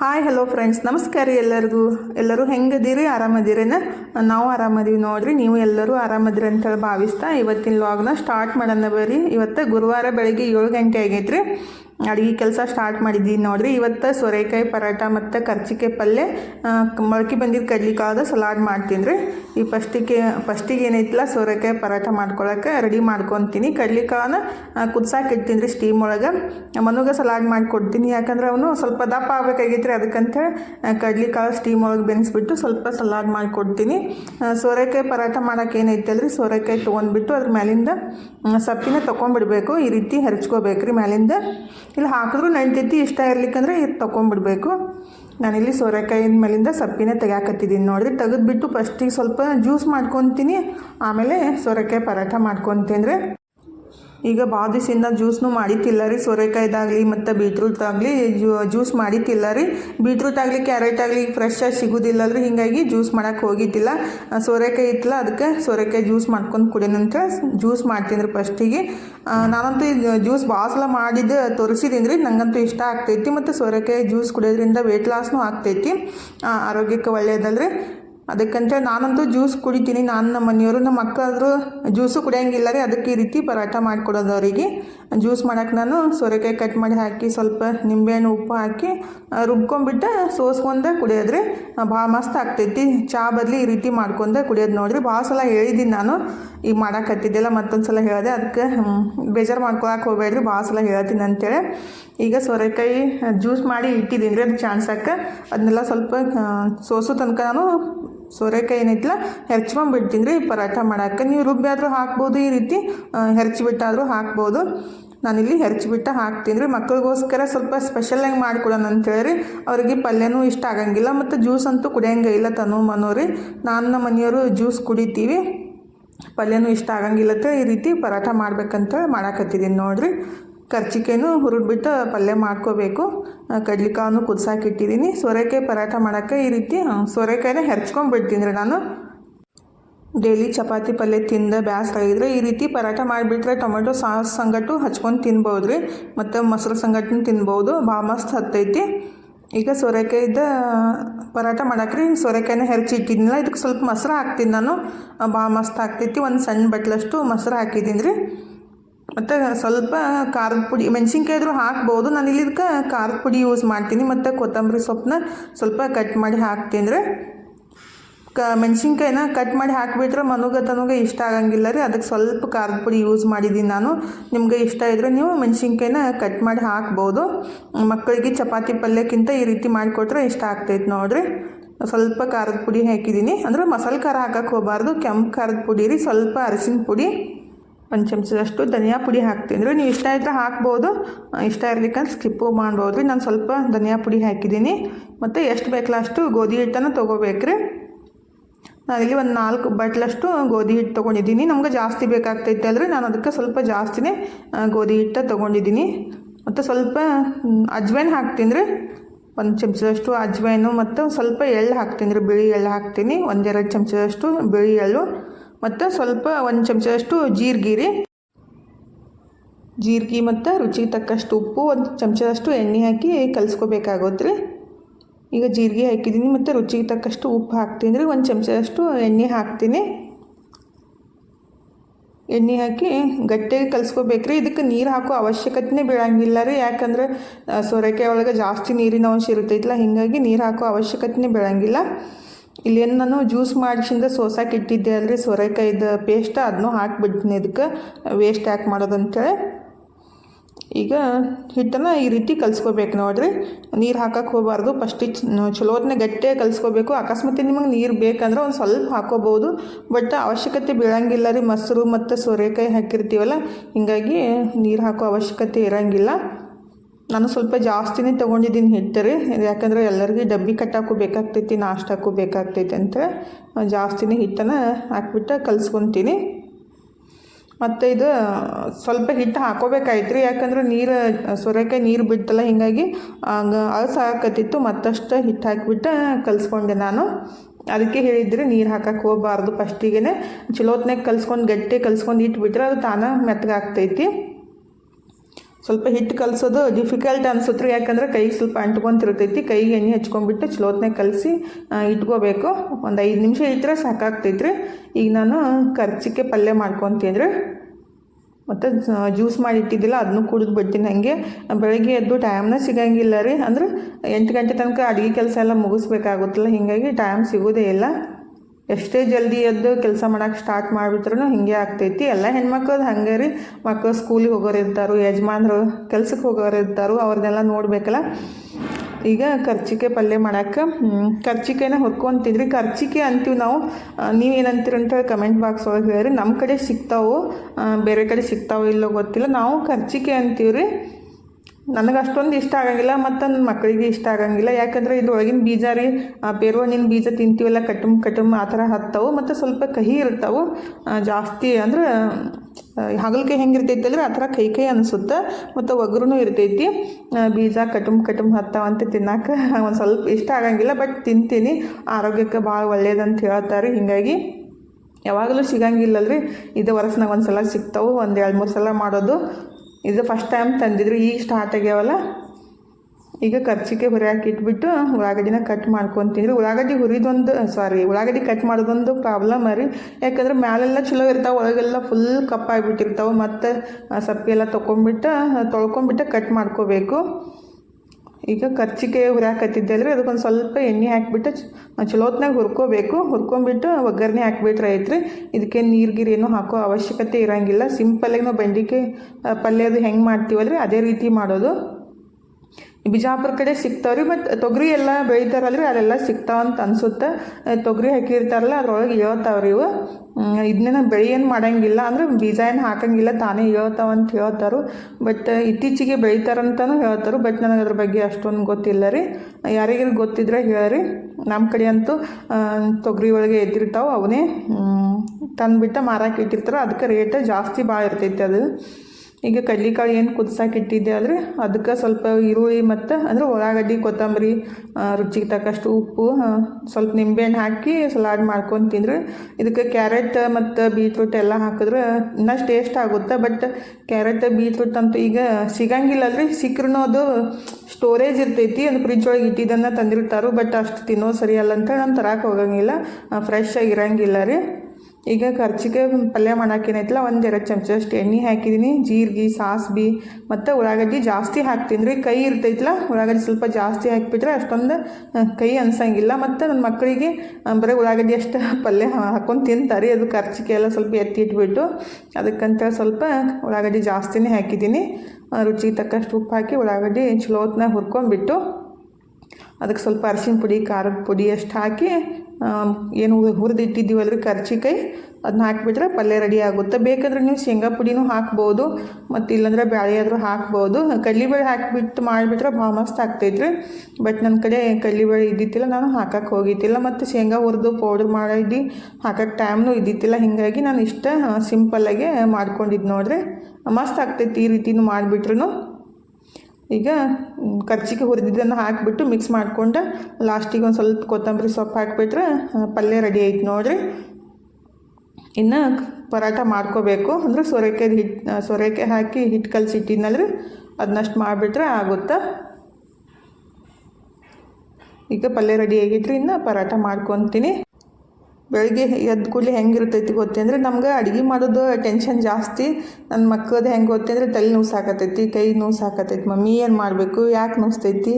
Hi hello friends ನಮಸ್ಕಾರ ರೀ ಎಲ್ಲರಿಗೂ. ಎಲ್ಲರೂ ಹೆಂಗದೀರಿ ಆರಾಮದಿರೇನ? ನಾವು ಆರಾಮದೀವಿ ನೋಡ್ರಿ. ನೀವು ಎಲ್ಲರೂ ಆರಾಮದಿರಿ ಅಂತೇಳಿ ಭಾವಿಸ್ತಾ ಇವತ್ತಿನ ಲಾಗ್ನ ಸ್ಟಾರ್ಟ್ ಮಾಡೋಣ ಬರ್ರಿ ಇವತ್ತು ಗುರುವಾರ ಬೆಳಗ್ಗೆ ಏಳು ಗಂಟೆ ಆಗೈತ್ರಿ. ಅಡುಗೆ ಕೆಲಸ ಸ್ಟಾರ್ಟ್ ಮಾಡಿದ್ದೀನಿ ನೋಡಿರಿ. ಇವತ್ತು ಸೋರೆಕಾಯಿ ಪರಾಟ ಮತ್ತು ಕರ್ಚಿಕಾಯಿ ಪಲ್ಯ ಮೊಳಕೆ ಬಂದಿದ್ದ ಕಡ್ಲಿಕಾಳದ ಸಲಾಡ್ ಮಾಡ್ತೀನಿ ರೀ ಈ ಫಸ್ಟಿಗೆ ಫಸ್ಟಿಗೆ ಏನೈತಿಲ್ಲ ಸೋರೆಕಾಯಿ ಪರಾಟ ಮಾಡ್ಕೊಳಕ್ಕೆ ರೆಡಿ ಮಾಡ್ಕೊತೀನಿ. ಕಡ್ಲಿಕಾಳನ್ನ ಕುದ್ಸಾಕೆ ಇಡ್ತೀನಿ ರೀ ಸ್ಟೀಮ್ ಒಳಗೆ ಮನುಗೆ ಸಲಾಡ್ ಮಾಡಿಕೊಡ್ತೀನಿ. ಯಾಕಂದ್ರೆ ಅವನು ಸ್ವಲ್ಪ ದಪ್ಪ ಆಗ್ಬೇಕಾಗಿತ್ತು ರೀ ಅದಕ್ಕಂಥೇಳಿ ಕಡ್ಲಿಕಾಳು ಸ್ಟೀಮ್ ಒಳಗೆ ಬೆನ್ಸ್ಬಿಟ್ಟು ಸ್ವಲ್ಪ ಸಲಾಡ್ ಮಾಡಿಕೊಡ್ತೀನಿ. ಸೋರೆಕಾಯಿ ಪರಾಟ ಮಾಡೋಕೆ ಏನೈತಲ್ರಿ? ಸೋರೆಕಾಯಿ ತೊಗೊಂಡ್ಬಿಟ್ಟು ಅದ್ರ ಮೇಲಿಂದ ಸೊಪ್ಪಿನ ತೊಗೊಂಡ್ಬಿಡ್ಬೇಕು ಈ ರೀತಿ ಹೆರ್ಚ್ಕೋಬೇಕ್ರಿ ಮೇಲಿಂದ ಇಲ್ಲಿ ಹಾಕಿದ್ರು ನಡಿತೈತಿ ಇಷ್ಟ ಇರ್ಲಿಕ್ಕಂದ್ರೆ ಇದು ತೊಗೊಂಡ್ಬಿಡ್ಬೇಕು ನಾನಿಲ್ಲಿ ಸೋರೆಕಾಯಿನ ಮೇಲಿಂದ ಸಪ್ಪಿನ ತೆಗ್ಯಾಕತ್ತಿದ್ದೀನಿ ನೋಡಿರಿ. ತೆಗೆದುಬಿಟ್ಟು ಫಸ್ಟಿಗೆ ಸ್ವಲ್ಪ ಜ್ಯೂಸ್ ಮಾಡ್ಕೊತೀನಿ. ಆಮೇಲೆ ಸೋರೆಕಾಯಿ ಪರಾಠ ಮಾಡ್ಕೊತೀನಿ ರೀ ಈಗ ದಿವಸದಿಂದ ಜ್ಯೂಸ್ನು ಮಾಡಿ ತಿಲ್ಲರಿ ಸೋರೆಕಾಯ್ದಾಗಲಿ ಮತ್ತು ಬೀಟ್ರೂಟ್ ಆಗಲಿ ಜ್ಯೂಸ್ ಮಾಡಿ ತಿಲ್ಲರಿ ಬೀಟ್ರೂಟ್ ಆಗಲಿ ಕ್ಯಾರೆಟ್ ಆಗಲಿ ಫ್ರೆಶ್ ಸಿಗೋದಿಲ್ಲ ರೀ ಹೀಗಾಗಿ ಜ್ಯೂಸ್ ಮಾಡೋಕೆ ಹೋಗಿದ್ದಿಲ್ಲ. ಸೋರೆಕಾಯಿ ಇತ್ತಲ್ಲ ಅದಕ್ಕೆ ಸೋರೆಕಾಯಿ ಜ್ಯೂಸ್ ಮಾಡ್ಕೊಂಡು ಕುಡಿಯೋಣಂತ ಜ್ಯೂಸ್ ಮಾಡ್ತೀನಿ ಫಸ್ಟಿಗೆ ನಾನಂತೂ ಜ್ಯೂಸ್ ಭಾಳ ಸಲ ಮಾಡಿದ್ದು ತೋರಿಸಿದ್ದೀನಿ ರೀ ನನಗಂತೂ ಇಷ್ಟ ಆಗ್ತೈತಿ. ಮತ್ತು ಸೋರೆಕಾಯಿ ಜ್ಯೂಸ್ ಕುಡಿಯೋದ್ರಿಂದ ವೆಯ್ಟ್ ಲಾಸ್ನೂ ಆಗ್ತೈತಿ. ಆರೋಗ್ಯಕ್ಕೆ ಒಳ್ಳೆಯದಲ್ರಿ ಅದಕ್ಕಂತೇಳಿ ನಾನಂತೂ ಜ್ಯೂಸ್ ಕುಡಿತೀನಿ. ನಾನು ನಮ್ಮ ಮನೆಯವರು, ನಮ್ಮ ಮಕ್ಕಳಾದರೂ ಜ್ಯೂಸು ಕುಡಿಯೋಂಗಿಲ್ಲ ರೀ ಅದಕ್ಕೆ ಈ ರೀತಿ ಪರಾಟ ಮಾಡಿಕೊಡೋದು ಅವರಿಗೆ. ಜ್ಯೂಸ್ ಮಾಡೋಕ್ಕೆ ನಾನು ಸೋರೆಕಾಯಿ ಕಟ್ ಮಾಡಿ ಹಾಕಿ, ಸ್ವಲ್ಪ ನಿಂಬೆಹಣ್ಣು ಉಪ್ಪು ಹಾಕಿ ರುಬ್ಕೊಂಡ್ಬಿಟ್ಟು ಸೋಸ್ಕೊಂಡೆ ಕುಡಿಯೋದ್ರಿ. ಭಾಳ ಮಸ್ತ್ ಆಗ್ತೈತಿ. ಚಹಾ ಬದಲಿ ಈ ರೀತಿ ಮಾಡ್ಕೊಂಡೆ ಕುಡಿಯೋದು ನೋಡ್ರಿ. ಭಾಳ ಸಲ ಹೇಳಿದ್ದೀನಿ ನಾನು. ಈಗ ಮಾಡಾಕತ್ತಿದ್ದೆಲ್ಲ ಮತ್ತೊಂದು ಸಲ ಹೇಳಿದೆ. ಅದಕ್ಕೆ ಬೇಜಾರು ಮಾಡ್ಕೊಳಕ್ಕೆ ಹೋಗ್ಬೇಡ್ರಿ. ಭಾಳ ಸಲ ಹೇಳ್ತೀನಿ ಅಂತೇಳಿ. ಈಗ ಸೋರೆಕಾಯಿ ಜ್ಯೂಸ್ ಮಾಡಿ ಇಟ್ಟಿದ್ದೀನಿ ರೀ ಅದು ಚಾನ್ಸಕ್ಕೆ ಅದನ್ನೆಲ್ಲ ಸ್ವಲ್ಪ ಸೋಸೋ ತನಕ ನಾನು ಸೋರೆಕಾಯಿ ಏನೈತಿಲ್ಲ ಹೆಚ್ಕೊಂಬಿಡ್ತೀನಿ ರೀ ಪರಾಠ ಮಾಡೋಕ್ಕೆ ನೀವು ರುಬ್ಬಿ ಆದರೂ ಹಾಕ್ಬೋದು ಈ ರೀತಿ ಹೆರ್ಚಿಬಿಟ್ಟಾದರೂ ಹಾಕ್ಬೋದು. ನಾನಿಲ್ಲಿ ಹೆರ್ಚಿಬಿಟ್ಟು ಹಾಕ್ತೀನಿ ರೀ. ಮಕ್ಕಳಿಗೋಸ್ಕರ ಸ್ವಲ್ಪ ಸ್ಪೆಷಲಾಗಿ ಮಾಡಿಕೊಡೋಣ ಅಂತೇಳಿ ಅವರಿಗೆ ಪಲ್ಯನೂ ಇಷ್ಟ ಆಗಂಗಿಲ್ಲ ಮತ್ತು ಜ್ಯೂಸ್ ಅಂತೂ ಕುಡಿಯೋಂಗೆ ಇಲ್ಲ ತನು ಮನೋ ರೀ. ನಾನು ನಮ್ಮ ಮನೆಯವರು ಜ್ಯೂಸ್ ಕುಡಿತೀವಿ. ಪಲ್ಯನೂ ಇಷ್ಟ ಆಗಂಗಿಲ್ಲ ಅಂತ ಈ ರೀತಿ ಪರಾಠ ಮಾಡ್ಬೇಕಂತೇಳಿ ಮಾಡಾಕತ್ತಿದ್ದೀನಿ ನೋಡ್ರಿ. ಕರ್ಚಿಕಾಯಿನೂ ಹುರಿದ್ಬಿಟ್ಟು ಪಲ್ಯ ಮಾಡ್ಕೋಬೇಕು. ಕಡ್ಲಿಕಾಯನ್ನು ಕುದಿಸಾಕಿಟ್ಟಿದ್ದೀನಿ. ಸೋರೆಕಾಯಿ ಪರಾಟ ಮಾಡೋಕ್ಕೆ ಈ ರೀತಿ ಸೋರೆಕಾಯಿನ ಹೆರ್ಚ್ಕೊಂಡ್ಬಿಡ್ತೀನಿ ರೀ ನಾನು. ಡೈಲಿ ಚಪಾತಿ ಪಲ್ಯ ತಿಂದ ಬ್ಯಾಸ್ರಾಗಿದ್ರೆ ಈ ರೀತಿ ಪರಾಟ ಮಾಡಿಬಿಟ್ರೆ ಟೊಮೆಟೊ ಸಾಸ್ ಸಂಗಟು ಹಚ್ಕೊಂಡು ತಿನ್ಬೋದು ರೀ. ಮತ್ತು ಮೊಸರು ಸಂಗಟನು ತಿನ್ಬೋದು. ಭಾಳ ಮಸ್ತ್ ಹತ್ತೈತಿ. ಈಗ ಸೋರೆಕಾಯಿದ ಪರಾಟ ಮಾಡಾಕ್ರಿ ಸೋರೆಕಾಯಿನ ಹೆರ್ಚಿ ಇಟ್ಟಿದ್ನಲ್ಲ ಇದಕ್ಕೆ ಸ್ವಲ್ಪ ಮೊಸರು ಹಾಕ್ತೀನಿ ನಾನು. ಭಾಳ ಮಸ್ತ್ ಆಗ್ತೈತಿ. ಒಂದು ಸಣ್ಣ ಬಟ್ಲಷ್ಟು ಮೊಸರು ಹಾಕಿದ್ದೀನಿ ರೀ. ಮತ್ತು ಸ್ವಲ್ಪ ಖಾರದ ಪುಡಿ ಮೆಣಸಿನ್ಕಾಯಿ ಆದರೂ ಹಾಕ್ಬೋದು. ನಾನು ಇಲ್ಲಿ ಇದಕ್ಕೆ ಖಾರದ ಪುಡಿ ಯೂಸ್ ಮಾಡ್ತೀನಿ. ಮತ್ತು ಕೊತ್ತಂಬರಿ ಸೊಪ್ಪನ್ನ ಸ್ವಲ್ಪ ಕಟ್ ಮಾಡಿ ಹಾಕ್ತೀನಿ ಕ ಮೆಣಸಿನ್ಕಾಯಿನ ಕಟ್ ಮಾಡಿ ಹಾಕಿಬಿಟ್ರೆ ಮನುಗ ತನುಗ ಇಷ್ಟ ಆಗಂಗಿಲ್ಲ ರೀ. ಅದಕ್ಕೆ ಸ್ವಲ್ಪ ಖಾರದ ಪುಡಿ ಯೂಸ್ ಮಾಡಿದ್ದೀನಿ ನಾನು. ನಿಮಗೆ ಇಷ್ಟ ಇದ್ದರೆ ನೀವು ಮೆಣಸಿನ್ಕಾಯಿನ ಕಟ್ ಮಾಡಿ ಹಾಕ್ಬೋದು. ಮಕ್ಕಳಿಗೆ ಚಪಾತಿ ಪಲ್ಯಕ್ಕಿಂತ ಈ ರೀತಿ ಮಾಡಿಕೊಟ್ರೆ ಇಷ್ಟ ಆಗ್ತೈತೆ ನೋಡಿರಿ. ಸ್ವಲ್ಪ ಖಾರದ ಪುಡಿ ಹಾಕಿದ್ದೀನಿ ಅಂದರೆ ಮಸಾಲೆ ಖಾರ ಹಾಕಕ್ಕೆ ಹೋಗಬಾರ್ದು. ಕೆಂಪು ಖಾರದ ಪುಡಿ ರೀ. ಸ್ವಲ್ಪ ಅರಿಶಿನ ಪುಡಿ. ಒಂದು ಚಮಚದಷ್ಟು ಧನಿಯಾ ಪುಡಿ ಹಾಕ್ತೀನಿ. ರೀ ನೀವು ಇಷ್ಟ ಇದ್ದರೆ ಹಾಕ್ಬೋದು ಇಷ್ಟ ಇರ್ಲಿಕ್ಕಂದ್ರೆ ಸ್ಕಿಪ್ಪು ಮಾಡ್ಬೋದು ರೀ ನಾನು ಸ್ವಲ್ಪ ಧನಿಯಾ ಪುಡಿ ಹಾಕಿದ್ದೀನಿ. ಮತ್ತು ಎಷ್ಟು ಬೇಕಲ್ಲ ಅಷ್ಟು ಗೋಧಿ ಹಿಟ್ಟನ್ನು ನಾನು ಇಲ್ಲಿ ಒಂದು ನಾಲ್ಕು ಬಟ್ಲಷ್ಟು ಗೋಧಿ ಹಿಟ್ಟು ತೊಗೊಂಡಿದ್ದೀನಿ. ನಮ್ಗೆ ಜಾಸ್ತಿ ಬೇಕಾಗ್ತೈತೆ ಅಲ್ರಿ ನಾನು ಅದಕ್ಕೆ ಸ್ವಲ್ಪ ಜಾಸ್ತಿನೇ ಗೋಧಿ ಹಿಟ್ಟು ತೊಗೊಂಡಿದ್ದೀನಿ. ಮತ್ತು ಸ್ವಲ್ಪ ಅಜ್ವೈನ್ ಹಾಕ್ತೀನಿ ರೀ ಒಂದು ಚಮಚದಷ್ಟು ಅಜ್ವೈನು ಮತ್ತು ಸ್ವಲ್ಪ ಎಳ್ಳು ಹಾಕ್ತೀನಿ ರೀ ಬಿಳಿ ಎಳ್ಳು ಹಾಕ್ತೀನಿ. ಒಂದೆರಡು ಚಮಚದಷ್ಟು ಬಿಳಿ ಎಳ್ಳು. ಮತ್ತು ಸ್ವಲ್ಪ ಒಂದು ಚಮಚದಷ್ಟು ಜೀರಿಗೆ ರೀ ಜೀರಿಗೆ ಮತ್ತು ರುಚಿಗೆ ತಕ್ಕಷ್ಟು ಉಪ್ಪು, ಒಂದು ಚಮಚದಷ್ಟು ಎಣ್ಣೆ ಹಾಕಿ ಕಲಿಸ್ಕೋಬೇಕಾಗುತ್ತೆ ರೀ ಈಗ ಜೀರಿಗೆ ಹಾಕಿದ್ದೀನಿ ಮತ್ತು ರುಚಿಗೆ ತಕ್ಕಷ್ಟು ಉಪ್ಪು ಹಾಕ್ತೀನಿ ರೀ ಒಂದು ಚಮಚದಷ್ಟು ಎಣ್ಣೆ ಹಾಕ್ತೀನಿ. ಎಣ್ಣೆ ಹಾಕಿ ಗಟ್ಟಿಯಾಗಿ ಕಲಿಸ್ಕೋಬೇಕ್ರಿ. ಇದಕ್ಕೆ ನೀರು ಹಾಕೋ ಅವಶ್ಯಕತೆನೇ ಬೀಳಂಗಿಲ್ಲ ರೀ. ಯಾಕಂದ್ರೆ ಸೋರೆಕಾಯಿ ಒಳಗೆ ಜಾಸ್ತಿ ನೀರಿನ ಅಂಶ ಇರ್ತೈತಲ್ಲ ಹೀಗಾಗಿ ನೀರು ಹಾಕೋ ಅವಶ್ಯಕತೆನೇ ಬೀಳಂಗಿಲ್ಲ. ಇಲ್ಲೇನು ನಾನು ಜ್ಯೂಸ್ ಮಾಡಿಸಿಂದ ಸೋಸಾಕ್ ಇಟ್ಟಿದ್ದೆ ಅಲ್ರಿ, ಸೋರೆಕಾಯಿದ ಪೇಸ್ಟ್ ಅದನ್ನೂ ಹಾಕಿಬಿಡ್ತೀನಿ ಇದಕ್ಕೆ ವೇಸ್ಟ್ ಯಾಕೆ ಮಾಡೋದಂತೇಳಿ ಈಗ ಹಿಟ್ಟನ್ನು ಈ ರೀತಿ ಕಲಿಸ್ಕೋಬೇಕು ನೋಡಿರಿ, ನೀರು ಹಾಕಕ್ಕೆ ಹೋಗಬಾರ್ದು ಫಸ್ಟಿಗೆ ಚಲೋತ್ನ ಗಟ್ಟಿಯಾಗಿ ಕಲಿಸ್ಕೋಬೇಕು. ಅಕಸ್ಮಾತ್ ನಿಮಗೆ ನೀರು ಬೇಕಂದ್ರೆ ಒಂದು ಸ್ವಲ್ಪ ಹಾಕೋಬೋದು ಬಟ್ ಅವಶ್ಯಕತೆ ಬೀಳಂಗಿಲ್ಲ ರೀ, ಮೊಸರು ಮತ್ತು ಸೋರೆಕಾಯಿ ಹಾಕಿರ್ತೀವಲ್ಲ, ಹಿಂಗಾಗಿ ನೀರು ಹಾಕೋ ಅವಶ್ಯಕತೆ ಇರೋಂಗಿಲ್ಲ. ನಾನು ಸ್ವಲ್ಪ ಜಾಸ್ತಿನೇ ತೊಗೊಂಡಿದ್ದೀನಿ ಹಿಟ್ಟು ರೀ ಯಾಕಂದರೆ ಎಲ್ಲರಿಗೂ ಡಬ್ಬಿ ಕಟ್ಟಾಕೂ ಬೇಕಾಗ್ತೈತಿ ನಾಷ್ಟಕ್ಕೂ ಬೇಕಾಗ್ತೈತಿ ಅಂತ ಜಾಸ್ತಿನೇ ಹಿಟ್ಟನ್ನು ಹಾಕ್ಬಿಟ್ಟು ಕಲಿಸ್ಕೊತೀನಿ. ಮತ್ತು ಇದು ಸ್ವಲ್ಪ ಹಿಟ್ಟು ಹಾಕೋಬೇಕಾಯ್ತು ರೀ ಯಾಕಂದ್ರೆ ನೀರು, ಸೋರೆಕಾಯಿ ನೀರು ಬಿಡ್ತಲ್ಲ, ಹೀಗಾಗಿ ಅಳಸಾಕತ್ತಿತ್ತು, ಮತ್ತಷ್ಟು ಹಿಟ್ಟು ಹಾಕಿಬಿಟ್ಟು ಕಲಿಸ್ಕೊಂಡೆ ನಾನು. ಅದಕ್ಕೆ ಹೇಳಿದ್ರಿ ನೀರು ಹಾಕಕ್ಕೆ ಹೋಗಬಾರ್ದು ಫಸ್ಟಿಗೆ ಚಲೋತ್ನಾಗ ಕಲ್ಸ್ಕೊಂಡು ಗಟ್ಟಿ ಕಲ್ಸ್ಕೊಂಡು ಇಟ್ಬಿಟ್ರೆ ಅದು ತಾನೇ ಮೆತ್ತಗಾಗ್ತೈತಿ ಸ್ವಲ್ಪ ಹಿಟ್ಟು ಕಲಿಸೋದು ಡಿಫಿಕಲ್ಟ್ ಅನ್ಸುತ್ತೆ ಯಾಕಂದ್ರೆ ಕೈಗೆ ಸ್ವಲ್ಪ ಅಂಟ್ಕೊಂತಿರ್ತೈತಿ, ಕೈಗೆ ಎಣ್ಣೆ ಹಚ್ಕೊಂಡ್ಬಿಟ್ಟು ಚಲೋತ್ನಾಗ ಕಲಸಿ ಇಟ್ಕೋಬೇಕು. ಒಂದು ಐದು ನಿಮಿಷ ಇಟ್ಟರೆ ಸಾಕಾಗ್ತೈತ್ರಿ. ಈಗ ನಾನು ಖರ್ಚಿಗೆ ಪಲ್ಯ ಮಾಡ್ಕೊತೀನಿ ಮತ್ತು ಜ್ಯೂಸ್ ಮಾಡಿ ಇಟ್ಟಿದ್ದಿಲ್ಲ ಅದನ್ನು ಕುಡಿದು ಬಿಡ್ತೀನಿ ಹಾಗೆ. ಬೆಳಗ್ಗೆ ಎದ್ದು ಟೈಮ್ನ ಸಿಗಂಗಿಲ್ಲ ರೀ. ಅಂದ್ರೆ ಎಂಟು ಗಂಟೆ ತನಕ ಅಡುಗೆ ಕೆಲಸ ಎಲ್ಲ ಮುಗಿಸ್ಬೇಕಾಗುತ್ತಲ್ಲ, ಹೀಗಾಗಿ ಟೈಮ್ ಸಿಗೋದೇ ಇಲ್ಲ. ಎಷ್ಟೇ ಜಲ್ದಿ ಎದ್ದು ಕೆಲಸ ಮಾಡೋಕೆ ಸ್ಟಾರ್ಟ್ ಮಾಡಿಬಿಟ್ರೂ ಹಿಂಗೆ ಆಗ್ತೈತಿ. ಎಲ್ಲ ಹೆಣ್ಮಕ್ಳದ್ದು ಹಾಗೆ ರೀ. ಮಕ್ಕಳು ಸ್ಕೂಲಿಗೆ ಹೋಗೋರು ಇರ್ತಾರೆ, ಯಜಮಾನ್ರು ಕೆಲ್ಸಕ್ಕೆ ಹೋಗೋರು ಇರ್ತಾರೋ ಅವ್ರನ್ನೆಲ್ಲ ನೋಡಬೇಕಲ್ಲ. ಈಗ ಕರ್ಚಿಕೆ ಪಲ್ಯ ಮಾಡಕ್ಕೆ ಕರ್ಚಿಕಾಯಿನ ಹುರ್ಕೊಂತಿದ್ರಿ. ಕರ್ಚಿಕೆ ಅಂತೀವಿ ನಾವು. ನೀವೇನಂತೀರ ಅಂತ ಹೇಳಿ ಕಮೆಂಟ್ ಬಾಕ್ಸ್ ಒಳಗೆ ಹೇಳ್ರಿ. ನಮ್ಮ ಕಡೆ ಸಿಗ್ತಾವೆ. ಬೇರೆ ಕಡೆ ಸಿಗ್ತಾವೋ ಇಲ್ಲೋ ಗೊತ್ತಿಲ್ಲ. ನಾವು ಕರ್ಚಿಕೆ ಅಂತೀವಿ ರೀ ನನಗೆ ಅಷ್ಟೊಂದು ಇಷ್ಟ ಆಗಂಗಿಲ್ಲ ಮತ್ತು ನನ್ನ ಮಕ್ಕಳಿಗೆ ಇಷ್ಟ ಆಗಂಗಿಲ್ಲ. ಯಾಕಂದರೆ ಒಳಗಿನ ಬೀಜ ರೀ ಬೇರುವಣ್ಣಿನ ಬೀಜ ತಿಂತೀವಲ್ಲ, ಕಟುಮ್ ಕಟುಮ್ ಆ ಥರ ಹತ್ತವು, ಮತ್ತು ಸ್ವಲ್ಪ ಕಹಿ ಇರ್ತಾವೆ. ಜಾಸ್ತಿ ಅಂದ್ರೆ ಹಾಗಲಕಾಯಿ ಹೆಂಗೆ ಇರ್ತೈತಿ ಅಂದ್ರೆ ಆ ಥರ ಕೈ ಕೈ ಅನಿಸುತ್ತೆ, ಮತ್ತು ಒಗ್ರೂ ಇರ್ತೈತಿ. ಬೀಜ ಕಟುಮ್ ಕಟುಮ್ ಹತ್ತಾವಂತ ತಿನ್ನಕ್ಕೆ ಒಂದು ಸ್ವಲ್ಪ ಇಷ್ಟ ಆಗಂಗಿಲ್ಲ, ಬಟ್ ತಿಂತೀನಿ. ಆರೋಗ್ಯಕ್ಕೆ ಭಾಳ ಒಳ್ಳೇದಂತ ಹೇಳ್ತಾರೆ, ಹೀಗಾಗಿ ಯಾವಾಗಲೂ ಸಿಗಂಗಿಲ್ಲಲ್ರಿ. ಇದು ವರ್ಷನಾಗ ಒಂದು ಸಲ ಸಿಗ್ತಾವೆ, ಒಂದು ಎರಡು ಮೂರು ಸಲ ಮಾಡೋದು. ಇದು ಫಸ್ಟ್ ಟೈಮ್ ತಂದಿದ್ರು, ಈಗ ಸ್ಟಾರ್ಟ್ ಆಗ್ಯಾವಲ್ಲ? ಈಗ ಖರ್ಚಿಗೆ ಹುರಿಯಾಕಿ ಇಟ್ಬಿಟ್ಟು ಉಳ್ಳಾಗಡ್ಡಿನ ಕಟ್ ಮಾಡ್ಕೊತೀನಿ ಉಳ್ಳಾಗಡ್ಡಿ ಹುರಿದೊಂದು ಸಾರಿ ಉಳ್ಳಾಗಡ್ಡಿ ಕಟ್ ಮಾಡೋದೊಂದು ಪ್ರಾಬ್ಲಮ್ ರೀ. ಯಾಕಂದ್ರೆ ಮ್ಯಾಲೆಲ್ಲ ಚಲೋ ಇರ್ತಾವೆ, ಒಳಗೆಲ್ಲ ಫುಲ್ ಕಪ್ಪಾಗಿಬಿಟ್ಟಿರ್ತಾವೆ. ಮತ್ತು ಸಪ್ಪೆಲ್ಲ ಸಪ್ಪೆ ಎಲ್ಲ ತೊಗೊಂಬಿಟ್ಟು ತೊಳ್ಕೊಂಬಿಟ್ಟು ಕಟ್ ಮಾಡ್ಕೋಬೇಕು. ಈಗ ಕರ್ಚಿಗೆ ಹುರಿಯಾಕತ್ತಿದ್ದೆ ಅಲ್ರಿ, ಅದಕ್ಕೊಂದು ಸ್ವಲ್ಪ ಎಣ್ಣೆ ಹಾಕಿಬಿಟ್ಟು ಚಲೋತ್ನಾಗ ಹುರ್ಕೋಬೇಕು. ಹುರ್ಕೊಂಬಿಟ್ಟು ಒಗ್ಗರಣೆ ಹಾಕ್ಬಿಟ್ರೆ ಐತ್ರಿ. ಇದಕ್ಕೆ ನೀರು ಗೀರು ಏನೂ ಹಾಕೋ ಅವಶ್ಯಕತೆ ಇರೋಂಗಿಲ್ಲ. ಸಿಂಪಲ್ಲಾಗಿ ನಾವು ಪಲ್ಯ ಅದು ಹೆಂಗೆ ಮಾಡ್ತೀವಲ್ರಿ, ಅದೇ ರೀತಿ ಮಾಡೋದು. ಬಿಜಾಪುರ ಕಡೆ ಸಿಗ್ತಾವ್ರಿ ಮತ್ತು ತೊಗರಿ ಎಲ್ಲ ಬೆಳಿತಾರಲ್ರಿ ಅಲ್ಲೆಲ್ಲ ಸಿಗ್ತಾವಂತ ಅನ್ಸುತ್ತೆ. ಆ, ತೊಗರಿ ಹಾಕಿರ್ತಾರಲ್ಲ ಅದ್ರೊಳಗೆ ಹೇಳ್ತಾವ್ರಿ ಇವು. ಇದನ್ನೇನು ಬೆಳೆ ಏನು ಮಾಡಂಗಿಲ್ಲ ಅಂದ್ರೆ ಬೀಜ ಏನು ಹಾಕಂಗಿಲ್ಲ ತಾನೇ ಹೇಳ್ತಾವ ಅಂತ ಹೇಳ್ತಾರು. ಬಟ್ ಇತ್ತೀಚೆಗೆ ಬೆಳಿತಾರಂತಲೂ ಹೇಳ್ತಾರೆ ಬಟ್ ನನಗೆ ಅದ್ರ ಬಗ್ಗೆ ಅಷ್ಟೊಂದು ಗೊತ್ತಿಲ್ಲ ರೀ. ಯಾರಿಗಾರು ಗೊತ್ತಿದ್ರೆ ಹೇಳ್ರಿ. ನಮ್ಮ ಕಡೆ ಅಂತೂ ತೊಗರಿ ಒಳಗೆ ಎದ್ದಿರ್ತಾವೆ ಅವನೇ ತಂದುಬಿಟ್ಟು ಮಾರಾಕಿಟ್ಟಿರ್ತಾರೆ ಅದಕ್ಕೆ ರೇಟ್ ಜಾಸ್ತಿ ಭಾಳ ಇರ್ತೈತೆ ಅದು. ಈಗ ಕಡ್ಲಿಕಾಳು ಏನು ಕುದ್ಸಕ್ಕೆ ಇಟ್ಟಿದ್ದೆ ಅಲ್ರಿ ಅದಕ್ಕೆ ಸ್ವಲ್ಪ ಈರುಳ್ಳಿ ಮತ್ತು ಅಂದ್ರೆ ಉಳ್ಳಾಗಡ್ಡಿ, ಕೊತ್ತಂಬರಿ ರುಚಿಗೆ ತಕ್ಕಷ್ಟು ಉಪ್ಪು ಸ್ವಲ್ಪ ನಿಂಬೆಹಣ್ಣು ಹಾಕಿ ಸಲಾಡ್ ಮಾಡ್ಕೊಂಡು ತಿಂದ್ರೆ ಇದಕ್ಕೆ ಕ್ಯಾರೆಟ್ ಮತ್ತು ಬೀಟ್ರೂಟ್ ಎಲ್ಲ ಹಾಕಿದ್ರೆ ಇನ್ನಷ್ಟು ಟೇಸ್ಟ್ ಆಗುತ್ತೆ. ಬಟ್ ಕ್ಯಾರೆಟ್, ಬೀಟ್ರೂಟ್ ಅಂತೂ ಈಗ ಸಿಗಂಗಿಲ್ಲ ಅಲ್ರಿ. ಸಿಕ್ಕರೂ ಅದು ಸ್ಟೋರೇಜ್ ಇರ್ತೈತಿ. ಅಂದ್ರೆ ಫ್ರಿಜ್ ಒಳಗೆ ಇಟ್ಟಿದ್ದನ್ನು ತಂದಿರ್ತಾರೋ. ಬಟ್ ಅಷ್ಟು ತಿನ್ನೋದು ಸರಿ ಅಲ್ಲ ಅಂತ ನಾನು ತರಕ್ಕೆ ಹೋಗಂಗಿಲ್ಲ. ಫ್ರೆಶ್ ಆಗಿರಂಗಿಲ್ಲ ರೀ. ಈಗ ಖರ್ಚಿಗೆ ಪಲ್ಯ ಮಾಡಕ್ಕೇನೈತಲ್ಲ ಒಂದು ಎರಡು ಚಮಚ ಅಷ್ಟು ಎಣ್ಣೆ ಹಾಕಿದ್ದೀನಿ ಜೀರಿಗೆ ಸಾಸ್ಬಿ ಮತ್ತು ಉಳ್ಳಾಗಡ್ಡಿ ಜಾಸ್ತಿ ಹಾಕ್ತೀನಿ. ಕೈ ಇರ್ತೈತಲ್ಲ ಉಳ್ಳಾಗಡ್ಡಿ ಸ್ವಲ್ಪ ಜಾಸ್ತಿ ಹಾಕಿಬಿಟ್ರೆ ಅಷ್ಟೊಂದು ಕೈ ಅನ್ಸಂಗಿಲ್ಲ. ಮತ್ತು ನನ್ನ ಮಕ್ಕಳಿಗೆ ಬರೀ ಉಳ್ಳಾಗಡ್ಡಿ ಅಷ್ಟು ಪಲ್ಯ ಹಾಕ್ಕೊಂಡು ತಿಂತಾರೆ. ಅದು ಖರ್ಚಿಗೆ ಎಲ್ಲ ಸ್ವಲ್ಪ ಎತ್ತಿ ಇಟ್ಬಿಟ್ಟು ಅದಕ್ಕಂತ ಸ್ವಲ್ಪ ಉಳ್ಳಾಗಡ್ಡಿ ಜಾಸ್ತಿನೇ ಹಾಕಿದ್ದೀನಿ ರುಚಿಗೆ ತಕ್ಕಷ್ಟು ಉಪ್ಪು ಹಾಕಿ ಉಳ್ಳಾಗಡ್ಡಿ ಚಲೋತ್ನಾಗ ಹುರ್ಕೊಂಡ್ಬಿಟ್ಟು ಅದಕ್ಕೆ ಸ್ವಲ್ಪ ಅರಿಶಿನ ಪುಡಿ, ಖಾರದ ಪುಡಿ ಅಷ್ಟು ಹಾಕಿ ಏನು ರೀ ಕರ್ಚಿಕಾಯಿ. ಅದನ್ನ ಹಾಕಿಬಿಟ್ರೆ ಪಲ್ಯ ರೆಡಿ ಆಗುತ್ತೆ. ಬೇಕಾದ್ರೆ ನೀವು ಶೇಂಗಾ ಪುಡಿನೂ ಹಾಕ್ಬೋದು, ಮತ್ತು ಇಲ್ಲಾಂದ್ರೆ ಬ್ಯಾಳೆ ಆದರೂ ಹಾಕ್ಬೋದು. ಕಡ್ಲಿಬೇಳೆ ಹಾಕಿಬಿಟ್ಟು ಮಾಡಿಬಿಟ್ರೆ ಭಾಳ ಮಸ್ತ್ ಆಗ್ತೈತ್ರಿ. ಬಟ್ ನನ್ನ ಕಡೆ ಕಡ್ಲಿಬೇಳೆ ಇದ್ದಿತ್ತಿಲ್ಲ, ನಾನು ಹಾಕಕ್ಕೆ ಹೋಗಿದ್ದಿಲ್ಲ ಮತ್ತು ಶೇಂಗಾ ಹುರಿದು ಪೌಡ್ರ್ ಮಾಡಿ ಹಾಕಕ್ಕೆ ಟೈಮ್ನೂ ಇದ್ದಿತ್ತಿಲ್ಲ. ಹೀಗಾಗಿ ನಾನು ಇಷ್ಟ ಸಿಂಪಲ್ಲಾಗೆ ಮಾಡ್ಕೊಂಡಿದ್ದು ನೋಡ್ರಿ. ಮಸ್ತ್ ಆಗ್ತೈತಿ ಈ ರೀತಿನೂ ಮಾಡಿಬಿಟ್ರು ಈಗ ಕರ್ಜಿಗೆ ಹುರಿದಿದ್ದನ್ನು ಹಾಕಿಬಿಟ್ಟು ಮಿಕ್ಸ್ ಮಾಡ್ಕೊಂಡು ಲಾಸ್ಟಿಗೆ ಒಂದು ಸ್ವಲ್ಪ ಕೊತ್ತಂಬರಿ ಸೊಪ್ಪು ಹಾಕಿಬಿಟ್ರೆ ಪಲ್ಯ ರೆಡಿ ಆಯ್ತು ನೋಡಿರಿ. ಇನ್ನು ಪರಾಟ ಮಾಡ್ಕೋಬೇಕು. ಅಂದ್ರೆ ಸೋರೆಕಾಯಿ ಹಿಟ್ಟು ಸೊರೆಕಾಯಿ ಹಾಕಿ ಹಿಟ್ಟು ಕಲಸಿಟ್ಟಿದ್ನಲ್ರಿ ಅದನ್ನಷ್ಟು ಮಾಡಿಬಿಟ್ರೆ ಆಗುತ್ತೆ? ಈಗ ಪಲ್ಯ ರೆಡಿ ಆಗೈತ್ರಿ, ಇನ್ನು ಪರಾಟ ಮಾಡ್ಕೊತೀನಿ. ಬೆಳಗ್ಗೆ ಎದ್ದ ಕೂಡಲೇ ಹೆಂಗಿರ್ತೈತಿ ಅಂದರೆ ನಮ್ಗೆ ಅಡುಗೆ ಮಾಡೋದು ಟೆನ್ಷನ್ ಜಾಸ್ತಿ. ನನ್ನ ಮಕ್ಕಳದು ಹೆಂಗೆ ಗೊತ್ತಂದ್ರೆ ತಲೆ ನೋವು ಸಾಕತೈತಿ ಕೈ ನೋವು ಸಾಕತೈತಿ ಮಮ್ಮಿ ಏನು ಮಾಡಬೇಕು ಯಾಕೆ ನೋಸ್ತೈತಿ?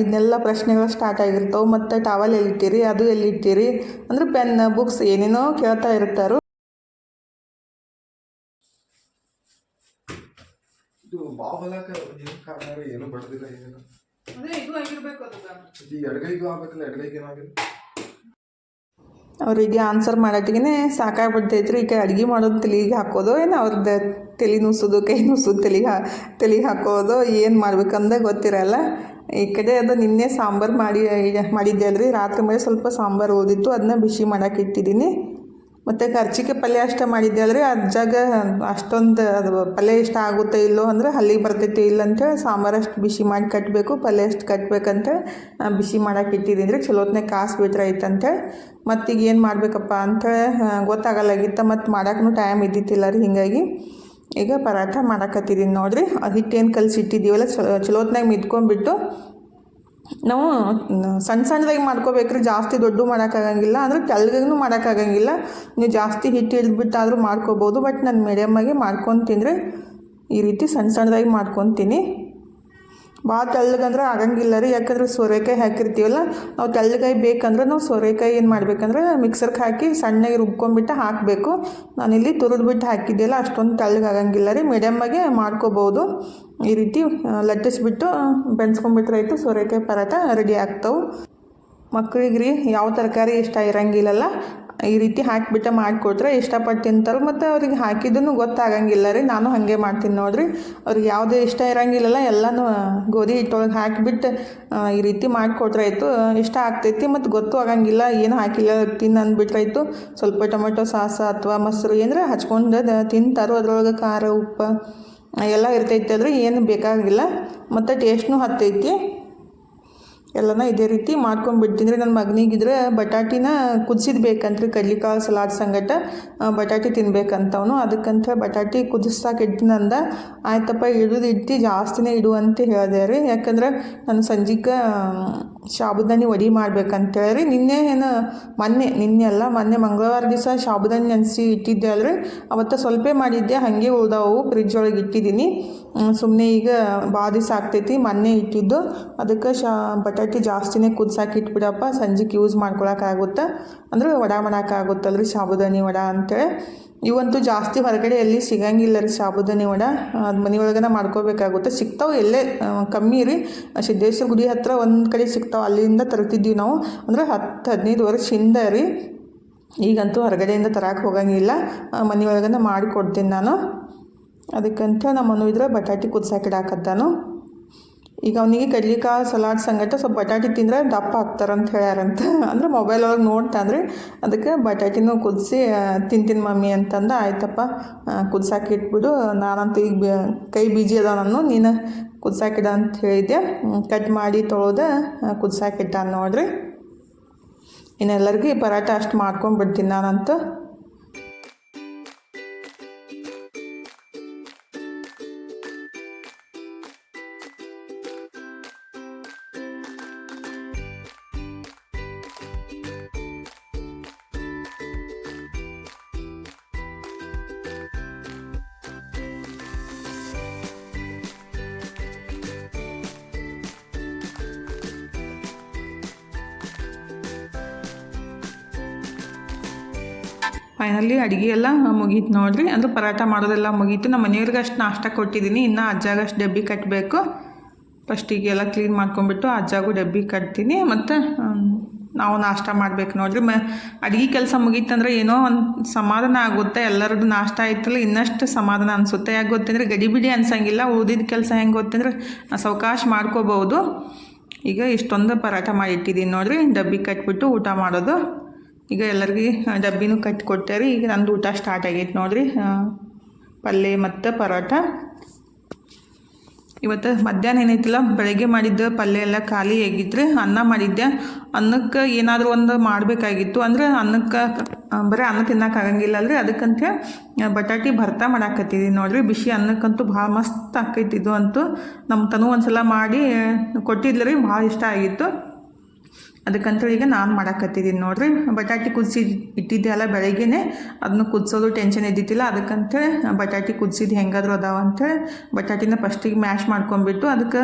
ಇದನ್ನೆಲ್ಲ ಪ್ರಶ್ನೆಗಳು ಸ್ಟಾರ್ಟ್ ಆಗಿರ್ತಾವೆ. ಮತ್ತು ಟವಲ್ ಎಲ್ಲಿಟ್ಟಿರಿ ಅದು ಎಲ್ಲಿಟ್ಟಿರಿ ಅಂದ್ರೆ ಪೆನ್ ಬುಕ್ಸ್ ಏನೇನೋ ಕೇಳ್ತಾ ಇರ್ತಾರೋ. ಇದು ಅವ್ರಿಗೆ ಆನ್ಸರ್ ಮಾಡೋಟ್ಟಿಗೆ ಸಾಕಾಗ್ಬಿಡ್ತೈತ್ರಿ. ಈಗ ಅಡುಗೆ ಮಾಡೋದು ತಲೆಗೆ ಹಾಕೋದು ಏನು ಅವ್ರದ್ದು ತಲೆ ನುಸೋದು, ಕೈ ನುಸೋದು, ತಲೆಗೆ ಹಾ, ತಲೆಗೆ ಹಾಕೋದು, ಏನು ಮಾಡ್ಬೇಕಂದ ಗೊತ್ತಿರಲ್ಲ. ಈ ಕಡೆ ಅದು ನಿನ್ನೆ ಸಾಂಬಾರು ಮಾಡಿ ಮಾಡಿದ್ದೆ ಅಲ್ರಿ ರಾತ್ರಿ ಮೇಲೆ ಸ್ವಲ್ಪ ಸಾಂಬಾರು ಓದಿತ್ತು ಅದನ್ನ ಬಿಸಿ ಮಾಡೋಕೆ ಇಟ್ಟಿದ್ದೀನಿ ಮತ್ತು ಕರ್ಚಿಕೆ ಪಲ್ಯ ಅಷ್ಟೇ ಮಾಡಿದ್ದೆ ಅಲ್ರಿ ಜಾಗ ಅಷ್ಟೊಂದು ಅದು ಪಲ್ಯ ಇಷ್ಟ ಆಗುತ್ತೆ ಇಲ್ಲೋ ಅಂದ್ರೆ ಹಲ್ಲಿಗೆ ಬರ್ತೈತಿ ಇಲ್ಲ ಅಂತೇಳಿ ಸಾಂಬಾರು ಅಷ್ಟು ಬಿಸಿ ಮಾಡಿ ಕಟ್ಟಬೇಕು ಪಲ್ಯ ಅಷ್ಟು ಕಟ್ಬೇಕಂತೇಳಿ ಆ, ಬಿಸಿ ಮಾಡಕ್ಕೆ ಇಟ್ಟಿದ್ದೀನಿ. ಅಂದರೆ ಚಲೋತ್ನೇ ಕಾಸು ಬಿಟ್ರೆ ಐತಂತೇಳಿ ಮತ್ತೀಗ ಏನು ಮಾಡಬೇಕಪ್ಪ ಅಂಥೇಳಿ ಗೊತ್ತಾಗಲ್ಲಾಗಿತ್ತ ಮತ್ತು ಮಾಡೋಕ್ಕೂ ಟೈಮ್ ಇದ್ದಿತ್ತಿಲ್ಲ ರೀ ಹೀಗಾಗಿ. ಈಗ ಪರಾಠ ಮಾಡಕತ್ತಿದ್ದೀನಿ ಏನು ಕಲಸಿ ಕಲಸಿಟ್ಟಿದ್ದೀವಲ್ಲ ಚಲೋ ಚಲೋತ್ನಾಗ ಮಿದ್ಕೊಂಡ್ಬಿಟ್ಟು ನಾವು ಸಣ್ಣ ಸಣ್ಣದಾಗಿ ಮಾಡ್ಕೋಬೇಕ್ರಿ ಜಾಸ್ತಿ ದೊಡ್ಡ ಮಾಡೋಕ್ಕಾಗಂಗಿಲ್ಲ. ಅಂದರೆ ತೆಳ್ಳಗೂ ಮಾಡೋಕ್ಕಾಗಂಗಿಲ್ಲ. ನೀವು ಜಾಸ್ತಿ ಹಿಟ್ಟು ಹಿಡಿದ್ಬಿಟ್ಟಾದರೂ ಮಾಡ್ಕೋಬೋದು. ಬಟ್ ನಾನು ಮೀಡಿಯಮ್ಮಾಗಿ ಮಾಡ್ಕೊಂಡು ತಿಂದರೆ ಈ ರೀತಿ ಸಣ್ಣ ಸಣ್ಣದಾಗಿ ಮಾಡ್ಕೊತೀನಿ ಭಾಳ ತೆಳ್ಳಗಂದ್ರೆ ಆಗಂಗಿಲ್ಲ ರೀ. ಯಾಕಂದ್ರೆ ಸೋರೆಕಾಯಿ ಹಾಕಿರ್ತೀವಲ್ಲ, ನಾವು ತೆಳ್ಳಗಾಯಿ ಬೇಕಂದ್ರೆ ನಾವು ಸೋರೆಕಾಯಿ ಏನು ಮಾಡ್ಬೇಕಂದ್ರೆ ಮಿಕ್ಸರ್ಗೆ ಹಾಕಿ ಸಣ್ಣಗೆ ರುಬ್ಕೊಂಡ್ಬಿಟ್ಟು ಹಾಕಬೇಕು. ನಾನಿಲ್ಲಿ ತುರಿದ್ಬಿಟ್ಟು ಹಾಕಿದ್ದೆಲ್ಲ, ಅಷ್ಟೊಂದು ತೆಳ್ಳಗೆ ಆಗಂಗಿಲ್ಲ ರೀ. ಮೀಡಿಯಮ್ಮಾಗೆ ಮಾಡ್ಕೋಬೋದು. ಈ ರೀತಿ ಲಟ್ಟಿಸ್ಬಿಟ್ಟು ಬೆನ್ಸ್ಕೊಂಡ್ಬಿಟ್ರೆ ಆಯಿತು, ಸೋರೆಕಾಯಿ ಪರಾಟ ರೆಡಿ ಆಗ್ತಾವೆ. ಮಕ್ಕಳಿಗೆ ರೀ, ಯಾವ ತರಕಾರಿ ಇಷ್ಟ ಇರಂಗಿಲ್ಲಲ್ಲ ಈ ರೀತಿ ಹಾಕಿಬಿಟ್ಟು ಮಾಡಿಕೊಟ್ರೆ ಇಷ್ಟಪಟ್ಟು ತಿಂತಾರೆ ಮತ್ತು ಅವ್ರಿಗೆ ಹಾಕಿದ್ದೂ ಗೊತ್ತಾಗಂಗಿಲ್ಲ ರೀ. ನಾನು ಹಾಗೆ ಮಾಡ್ತೀನಿ ನೋಡಿರಿ. ಅವ್ರಿಗೆ ಯಾವುದೇ ಇಷ್ಟ ಇರಂಗಿಲ್ಲಲ್ಲ, ಎಲ್ಲನೂ ಗೋಧಿ ಹಿಟ್ಟೊಳಗೆ ಹಾಕಿಬಿಟ್ಟು ಈ ರೀತಿ ಮಾಡಿಕೊಟ್ರೆ ಆಯಿತು. ಇಷ್ಟ ಆಗ್ತೈತಿ ಮತ್ತು ಗೊತ್ತು ಆಗಂಗಿಲ್ಲ. ಏನು ಹಾಕಿಲ್ಲ ತಿನ್ನು ಅಂದ್ಬಿಟ್ರಾಯ್ತು ಸ್ವಲ್ಪ ಟೊಮೆಟೊ ಸಾಸ ಅಥವಾ ಮೊಸರು ಏನರ ಹಚ್ಕೊಂಡು ತಿಂತಾರೋ. ಅದ್ರೊಳಗೆ ಖಾರ, ಉಪ್ಪು ಎಲ್ಲ ಇರ್ತೈತೆ ಅಲ್ರಿ ಏನು ಬೇಕಾಗಿಲ್ಲ. ಮತ್ತು ಟೇಸ್ಟ್ನೂ ಹತ್ತೈತಿ. ಎಲ್ಲನ ಇದೇ ರೀತಿ ಮಾಡ್ಕೊಂಡ್ಬಿಡ್ತೀನಿ. ರೀ ನನ್ನ ಮಗನಿಗಿದ್ರೆ ಬಟಾಟಿನ ಕುದಿಸಿದ್ದು ಬೇಕಂತ್ರಿ. ಕಡ್ಲಿಕಾಳು ಸಲಾಡ್ ಸಂಗಟ ಬಟಾಟಿ ತಿನ್ಬೇಕಂತವನು. ಅದಕ್ಕಂತ ಬಟಾಟಿ ಕುದಿಸ್ತಾಕ ಇಡ್ತೀನಿ ಅಂದ ಆಯ್ತಪ್ಪ ಇಡೋದು ಇಟ್ಟು ಜಾಸ್ತಿನೇ ಇಡು ಅಂತ ಹೇಳಿದೆ ರೀ. ಯಾಕಂದ್ರೆ ನಾನು ಸಂಜೆಗೆ ಶಾಬುದಾನಿ ವಡಿ ಮಾಡ್ಬೇಕಂತೇಳಿ ನಿನ್ನೆ ಏನು, ಮೊನ್ನೆ, ನಿನ್ನೆ ಅಲ್ಲ, ಮೊನ್ನೆ ಮಂಗಳವಾರ ದಿವಸ ಶಾಬುದಾನಿ ನೆನೆಸಿ ಇಟ್ಟಿದ್ದೆ ಅಲ್ರಿ. ಅವತ್ತು ಸ್ವಲ್ಪ ಮಾಡಿದ್ದೆ, ಹಾಗೆ ಉಳ್ದಾವು ಫ್ರಿಜ್ ಒಳಗೆ ಇಟ್ಟಿದ್ದೀನಿ. ಸುಮ್ಮನೆ ಈಗ ಭಾಳ ಆಗ್ತೈತಿ, ಮೊನ್ನೆ ಇಟ್ಟಿದ್ದು. ಅದಕ್ಕೆ ಶಾ ಬಟಾಟಿ ಜಾಸ್ತಿನೇ ಕುದ್ಸಾಕಿ ಇಟ್ಬಿಡಪ್ಪ ಸಂಜೆಗೆ ಯೂಸ್ ಮಾಡ್ಕೊಳಕ್ಕಾಗುತ್ತೆ? ಅಂದ್ರೆ ವಡ ರೀ ಸಾಬುದಾನಿ ವಡ ಅಂತೇಳಿ. ಇವಂತೂ ಜಾಸ್ತಿ ಹೊರಗಡೆ ಎಲ್ಲಿ ಸಿಗಂಗಿಲ್ಲ ರೀ ಸಾಬುದಾನಿ ವಡ. ಅದು ಮನೆಯೊಳಗನ ಮಾಡ್ಕೋಬೇಕಾಗುತ್ತೆ? ಸಿಗ್ತಾವೆ ಎಲ್ಲೇ ಕಮ್ಮಿ ರೀ. ಸಿದ್ದೇಶ್ವರ ಗುಡಿ ಹತ್ರ ಒಂದು ಕಡೆ ಸಿಗ್ತಾವೆ, ಅಲ್ಲಿಂದ ತರ್ತಿದ್ವಿ ನಾವು. ಅಂದ್ರೆ ಹತ್ತು, ಹದಿನೈದು ವರ್ಷ ಹಿಂದೆ ರೀ. ಈಗಂತೂ ಹೊರಗಡೆಯಿಂದ ತರಕ್ಕೆ ಹೋಗಂಗಿಲ್ಲ. ಮನೆಯೊಳಗನ ಮಾಡಿಕೊಡ್ತೀನಿ ನಾನು. ಅದಕ್ಕಂತ ನಮ್ಮನ್ನು ಇದ್ರೆ ಬಟಾಟಿ ಕುದ್ಸಾಕಿಡಾಕತ್ತಾನು ಈಗ ಅವನಿಗೆ ಕಡ್ಲಿಕಾಯಿ ಸಲಾಡ್, ಸಂಗಟ ಸ್ವಲ್ಪ ಬಟಾಟಿ ತಿಂದ್ರೆ ದಪ್ಪ ಅಂತ ಹೇಳ್ಯಾರಂತ. ಅಂದ್ರೆ ಮೊಬೈಲ್ ಒಳಗೆ ನೋಡ್ತಾನ್ರಿ ಅದಕ್ಕೆ ಬಟಾಟಿನೂ ಕುದಿಸಿ ತಿಂತೀನಿ ಮಮ್ಮಿ ಅಂತಂದ, ಆಯ್ತಪ್ಪ ಕುದ್ಸಾಕಿ ಇಟ್ಬಿಡು, ನಾನಂತೂ ಈಗ ಕೈ ಬೀಜಿ ಅದ ನಾನು, ನೀನು ಕುದ್ಸಾಕಿಡ ಅಂತ ಹೇಳಿದ್ದೆ ಕಟ್ ಮಾಡಿ ತೊಳೆದ ಕುದ್ಸಾಕಿಟ್ಟ ನೋಡ್ರಿ. ಇನ್ನೆಲ್ಲರಿಗೂ ಈ ಪರಾಟ ಅಷ್ಟು ಮಾಡ್ಕೊಂಡ್ಬಿಡ್ತೀನಿ ನಾನಂತೂ. ಫೈನಲಿ ಅಡುಗೆ ಎಲ್ಲ ಮುಗೀತು ನೋಡಿರಿ. ಅಂದ್ರೆ ಪರಾಟ ಮಾಡೋದೆಲ್ಲ ಮುಗೀತು. ನಮ್ಮ ಮನೆಯವ್ರಿಗೆ ಅಷ್ಟು ನಾಷ್ಟ ಕೊಟ್ಟಿದ್ದೀನಿ. ಇನ್ನು ಅಜ್ಜಾಗ ಅಷ್ಟು ಡಬ್ಬಿ ಕಟ್ಟಬೇಕು ಫಸ್ಟಿಗೆ ಎಲ್ಲ ಕ್ಲೀನ್ ಮಾಡ್ಕೊಂಡ್ಬಿಟ್ಟು ಅಜ್ಜಾಗೂ ಡಬ್ಬಿ ಕಟ್ತೀನಿ. ಮತ್ತು ನಾವು ನಾಷ್ಟ ಮಾಡ್ಬೇಕು ನೋಡಿರಿ. ಮ, ಅಡುಗೆ ಕೆಲಸ ಮುಗೀತಂದ್ರೆ ಏನೋ ಒಂದು ಸಮಾಧಾನ ಆಗುತ್ತೆ. ಎಲ್ಲರದ್ದು ನಾಷ್ಟ ಆಯ್ತಲ್ಲ, ಇನ್ನಷ್ಟು ಸಮಾಧಾನ ಅನಿಸುತ್ತೆ. ಯಾಕೆ ಗೊತ್ತಂದರೆ ಗಡಿಬಿಡಿ ಅನ್ಸಂಗಿಲ್ಲ. ಉಳಿದಿದ್ದ ಕೆಲಸ ಹೆಂಗೆ ಗೊತ್ತಂದ್ರೆ, ಸಾವಕಾಶ ಮಾಡ್ಕೋಬಹುದು ಈಗ ಇಷ್ಟೊಂದು ಪರಾಟ ಮಾಡಿಟ್ಟಿದ್ದೀನಿ ನೋಡಿರಿ ನೋಡ್ರಿ. ಡಬ್ಬಿ ಕಟ್ಬಿಟ್ಟು ಊಟ ಮಾಡೋದು. ಈಗ ಎಲ್ಲರಿಗೆ ಡಬ್ಬಿನೂ ಕಟ್ಟಿ ಕೊಟ್ಟೆ ಈಗ ನಂದು ಊಟ ಸ್ಟಾರ್ಟ್ ಆಗೈತೆ ನೋಡ್ರಿ. ಪಲ್ಯ ಮತ್ತು ಪರೋಟ. ಇವತ್ತು ಮಧ್ಯಾಹ್ನ ಏನೈತಿಲ್ಲ? ಬೆಳಗ್ಗೆ ಮಾಡಿದ್ದ ಪಲ್ಯ ಎಲ್ಲ ಖಾಲಿ ಆಗಿದ್ರೆ ಅನ್ನ ಮಾಡಿದ್ದೆ. ಅನ್ನಕ್ಕೆ ಏನಾದರೂ ಒಂದು ಮಾಡಬೇಕಾಗಿತ್ತು. ಅಂದ್ರೆ ಅನ್ನಕ್ಕೆ ಬರೀ ಅನ್ನ ತಿನ್ನೋಕ್ಕಾಗಂಗಿಲ್ಲ ಅಲ್ರಿ. ಅದಕ್ಕಂತೆ ಬಟಾಟಿ ಭರ್ತಾ ಮಾಡಾಕತ್ತಿದ್ದೀನಿ ನೋಡ್ರಿ. ಬಿಸಿ ಅನ್ನಕ್ಕಂತೂ ಭಾಳ ಮಸ್ತ್ ಆಕೈತಿ ಇದು ಅಂತೂ. ನಮ್ಮ ತನು ಒಂದ್ಸಲ ಮಾಡಿ ಕೊಟ್ಟಿದ್ಲು ರೀ ಭಾಳ ಇಷ್ಟ ಆಗಿತ್ತು. ಅದಕ್ಕಂತ ಈಗ ನಾನು ಮಾಡಾಕತ್ತಿದ್ದೀನಿ ನೋಡಿರಿ. ಬಟಾಟಿ ಕುದಿಸಿ ಇಟ್ಟಿದ್ದೆ ಅಲ್ಲ ಬೆಳಗ್ಗೆನೆ. ಅದನ್ನ ಕುದಿಸೋದು ಟೆನ್ಷನ್ ಇದ್ದಿತ್ತಿಲ್ಲ ಅದಕ್ಕಂತೇಳಿ ಬಟಾಟಿ ಕುದಿಸಿದ್ದು ಹೆಂಗಾದ್ರೂ ಅದಾವ ಅಂತೇಳಿ ಬಟಾಟಿನ ಫಸ್ಟಿಗೆ ಮ್ಯಾಶ್ ಮಾಡ್ಕೊಂಬಿಟ್ಟು ಅದಕ್ಕೆ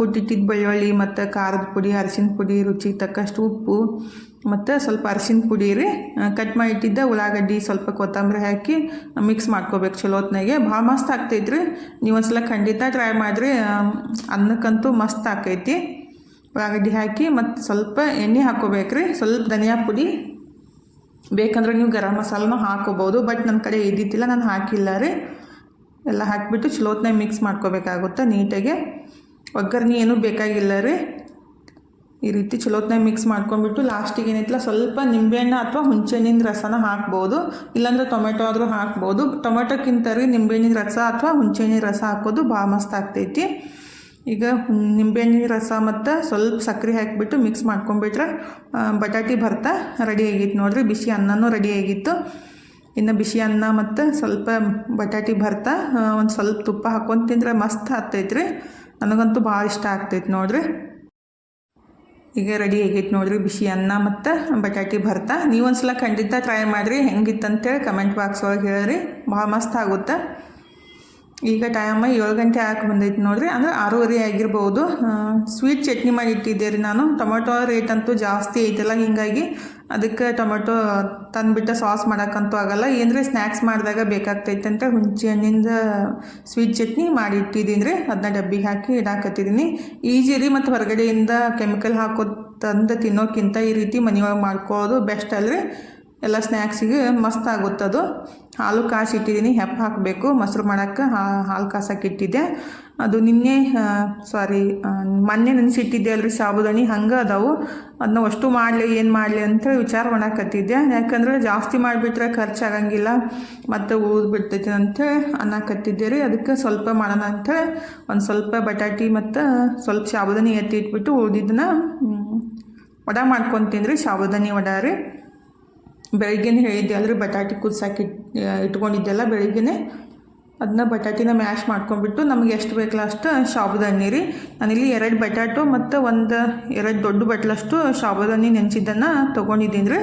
ಕುಟ್ಟಿಟ್ಟಿದ್ದು ಬೆಳ್ಳುಳ್ಳಿ ಮತ್ತು ಖಾರದ ಪುಡಿ, ಅರಿಶಿನ ಪುಡಿ, ರುಚಿಗೆ ತಕ್ಕಷ್ಟು ಉಪ್ಪು ಮತ್ತು ಸ್ವಲ್ಪ ಅರಿಶಿನ ಪುಡಿ ರೀ ಕಟ್ ಮಾಡಿ ಇಟ್ಟಿದ್ದ ಉಳ್ಳಾಗಡ್ಡಿ ಸ್ವಲ್ಪ ಕೊತ್ತಂಬರಿ ಹಾಕಿ ಮಿಕ್ಸ್ ಮಾಡ್ಕೋಬೇಕು ಚಲೋತ್ನಾಗೆ ಭಾಳ ಮಸ್ತ್ ಆಗ್ತೈತ್ರಿ. ನೀವು ಒಂದ್ಸಲ ಖಂಡಿತ ಟ್ರೈ ಮಾಡಿರಿ. ಅನ್ನಕ್ಕಂತೂ ಮಸ್ತ್ ಆಕೈತಿ ಉಳ್ಳಾಗಡ್ಡಿ ಹಾಕಿ ಮತ್ತು ಸ್ವಲ್ಪ ಎಣ್ಣೆ ಹಾಕ್ಕೋಬೇಕ್ರಿ ಸ್ವಲ್ಪ ಧನಿಯಾ ಪುಡಿ ಬೇಕಂದ್ರೆ ನೀವು ಗರಂ ಮಸಾಲನೂ ಹಾಕೋಬೋದು ಬಟ್ ನನ್ನ ಕಡೆ ಇದ್ದಿದ್ದಿಲ್ಲ, ನಾನು ಹಾಕಿಲ್ಲ ರೀ. ಎಲ್ಲ ಹಾಕಿಬಿಟ್ಟು ಚಲೋತ್ನಾಗ ಮಿಕ್ಸ್ ಮಾಡ್ಕೋಬೇಕಾಗುತ್ತೆ ನೀಟಾಗಿ. ಒಗ್ಗರಣೆ ಏನೂ ಬೇಕಾಗಿಲ್ಲ ರೀ. ಈ ರೀತಿ ಚಲೋತ್ನಾಗ ಮಿಕ್ಸ್ ಮಾಡ್ಕೊಂಡ್ಬಿಟ್ಟು ಲಾಸ್ಟಿಗೆ ಏನೈತಿಲ್ಲ ಸ್ವಲ್ಪ ನಿಂಬೆಹಣ್ಣು ಅಥವಾ ಹುಣಸೆಹಣ್ಣಿನ ರಸನ ಹಾಕ್ಬೋದು. ಇಲ್ಲಾಂದ್ರೆ ಟೊಮೆಟೊ ಆದರೂ ಹಾಕ್ಬೋದು. ಟೊಮೆಟೊಕ್ಕಿಂತ ರೀ ನಿಂಬೆಹಣ್ಣಿನ ರಸ ಅಥವಾ ಹುಣ್ಸೆಹಣ್ಣಿನ ರಸ ಹಾಕೋದು ಭಾಳ ಮಸ್ತ್ ಆಗ್ತೈತಿ. ಈಗ ಹುಣ್- ನಿಂಬೆಹಣ್ಣಿನ ರಸ ಮತ್ತು ಸ್ವಲ್ಪ ಸಕ್ಕರೆ ಹಾಕಿಬಿಟ್ಟು ಮಿಕ್ಸ್ ಮಾಡ್ಕೊಂಬಿಟ್ರೆ ಬಟಾಟಿ ಭರ್ತ ರೆಡಿ ಆಗಿತ್ತು ನೋಡಿರಿ. ಬಿಸಿ ಅನ್ನನೂ ರೆಡಿ ಆಗಿತ್ತು. ಇನ್ನು ಬಿಸಿ ಅನ್ನ ಮತ್ತು ಸ್ವಲ್ಪ ಬಟಾಟಿ ಭರ್ತ ಒಂದು ಸ್ವಲ್ಪ ತುಪ್ಪ ಹಾಕ್ಕೊಂಡು ತಿಂದ್ರೆ ಮಸ್ತ್ ಆಗ್ತೈತ್ರಿ. ನನಗಂತೂ ಭಾಳ ಇಷ್ಟ ಆಗ್ತೈತೆ ನೋಡಿರಿ. ಈಗ ರೆಡಿ ಆಗೈತೆ ನೋಡಿರಿ ಬಿಸಿ ಅನ್ನ ಮತ್ತು ಬಟಾಟಿ ಭರ್ತ. ನೀವೊಂದ್ಸಲ ಖಂಡಿತ ಟ್ರೈ ಮಾಡಿರಿ. ಹೆಂಗಿತ್ತಂತೇಳಿ ಕಮೆಂಟ್ ಬಾಕ್ಸ್ ಒಳಗೆ ಹೇಳ್ರಿ. ಭಾಳ ಮಸ್ತ್ ಆಗುತ್ತೆ. ಈಗ ಟೈಮ್ ಏಳು ಗಂಟೆ ಹಾಕಿ ಬಂದೈತೆ ನೋಡಿರಿ. ಅಂದ್ರೆ ಆರೂವರೆ ಆಗಿರ್ಬೋದು. ಸ್ವೀಟ್ ಚಟ್ನಿ ಮಾಡಿ ಇಟ್ಟಿದ್ದೆ ರೀ ನಾನು. ಟೊಮೆಟೊ ರೇಟ್ ಅಂತೂ ಜಾಸ್ತಿ ಐತಲ್ಲ, ಹೀಗಾಗಿ ಅದಕ್ಕೆ ಟೊಮೆಟೊ ತಂದುಬಿಟ್ಟು ಸಾಸ್ ಮಾಡೋಕ್ಕಂತೂ ಆಗಲ್ಲ. ಏನರೆ ಸ್ನ್ಯಾಕ್ಸ್ ಮಾಡಿದಾಗ ಬೇಕಾಗ್ತೈತೆ ಅಂತ ಹುಂಚಿ ಹಣ್ಣಿಂದ ಸ್ವೀಟ್ ಚಟ್ನಿ ಮಾಡಿ ಇಟ್ಟಿದ್ದೀನಿ ರೀ ಅದನ್ನ ಡಬ್ಬಿಗೆ ಹಾಕಿ ಇಡಾಕತ್ತಿದ್ದೀನಿ. ಈಜಿ ರೀ, ಮತ್ತು ಹೊರಗಡೆಯಿಂದ ಕೆಮಿಕಲ್ ಹಾಕೋ ತಂದು ತಿನ್ನೋಕ್ಕಿಂತ ಈ ರೀತಿ ಮನೆಯೊಳಗೆ ಮಾಡ್ಕೊಳ್ಳೋದು ಬೆಸ್ಟ್ ಅಲ್ರಿ. ಎಲ್ಲ ಸ್ನ್ಯಾಕ್ಸಿಗೆ ಮಸ್ತ್ ಆಗುತ್ತದು. ಹಾಲು ಕಾಸಿ ಇಟ್ಟಿದ್ದೀನಿ ಹೆಪ್ಪ ಹಾಕಬೇಕು, ಮೊಸರು ಮಾಡೋಕ್ಕೆ ಹಾಲು ಕಾಸಕ್ಕೆ ಇಟ್ಟಿದ್ದೆ ಅದು ನಿನ್ನೆ ಸಾರಿ ಮೊನ್ನೆ ನೆನೆಸಿಟ್ಟಿದ್ದೆ ಅಲ್ರಿ ಸಾಬುದಾನಿ ಹಂಗೆ ಅದಾವು. ಅದನ್ನ ಅಷ್ಟು ಮಾಡಲಿ, ಏನು ಮಾಡಲಿ ಅಂತೇಳಿ ವಿಚಾರ ಮಾಡಾಕತ್ತಿದ್ದೆ. ಯಾಕಂದ್ರೆ ಜಾಸ್ತಿ ಮಾಡಿಬಿಟ್ರೆ ಖರ್ಚಾಗಂಗಿಲ್ಲ, ಮತ್ತು ಉಳಿದ್ಬಿಡ್ತೈತಿ ಅಂತೇಳಿ ಅನ್ನಕತ್ತಿದ್ದೆ ರೀ. ಅದಕ್ಕೆ ಸ್ವಲ್ಪ ಮಾಡೋಣ ಅಂತ ಒಂದು ಸ್ವಲ್ಪ ಬಟಾಟಿ ಮತ್ತು ಸ್ವಲ್ಪ ಸಾಬುದಾನಿ ಎತ್ತಿ ಇಟ್ಬಿಟ್ಟು ಉಳ್ದಿದ್ದನ್ನ ವಡ ಮಾಡ್ಕೊತೀನಿ ರೀ ಸಾಬುದಾನಿ ವಡ ರೀ. ಬೆಳಿಗ್ಗೆನೇ ಹೇಳಿದ್ದೆ ಅಲ್ರಿ ಬಟಾಟಿ ಕುದಿಸಾಕಿ ಇಟ್ಕೊಂಡಿದ್ದೆಲ್ಲ ಬೆಳಿಗ್ಗೆನೆ. ಅದನ್ನ ಬಟಾಟಿನ ಮ್ಯಾಶ್ ಮಾಡ್ಕೊಂಡ್ಬಿಟ್ಟು ನಮಗೆ ಎಷ್ಟು ಬೇಕಲ್ಲ ಅಷ್ಟು ಸಾಬುದಾನಿ ರೀ. ನಾನಿಲ್ಲಿ ಎರಡು ಬಟಾಟು ಮತ್ತು ಒಂದು, ಎರಡು ದೊಡ್ಡ ಬಟ್ಲಷ್ಟು ಸಾಬುದಾನಿ ನೆನೆಸಿದ್ದನ್ನು ತೊಗೊಂಡಿದ್ದೀನಿ ರೀ.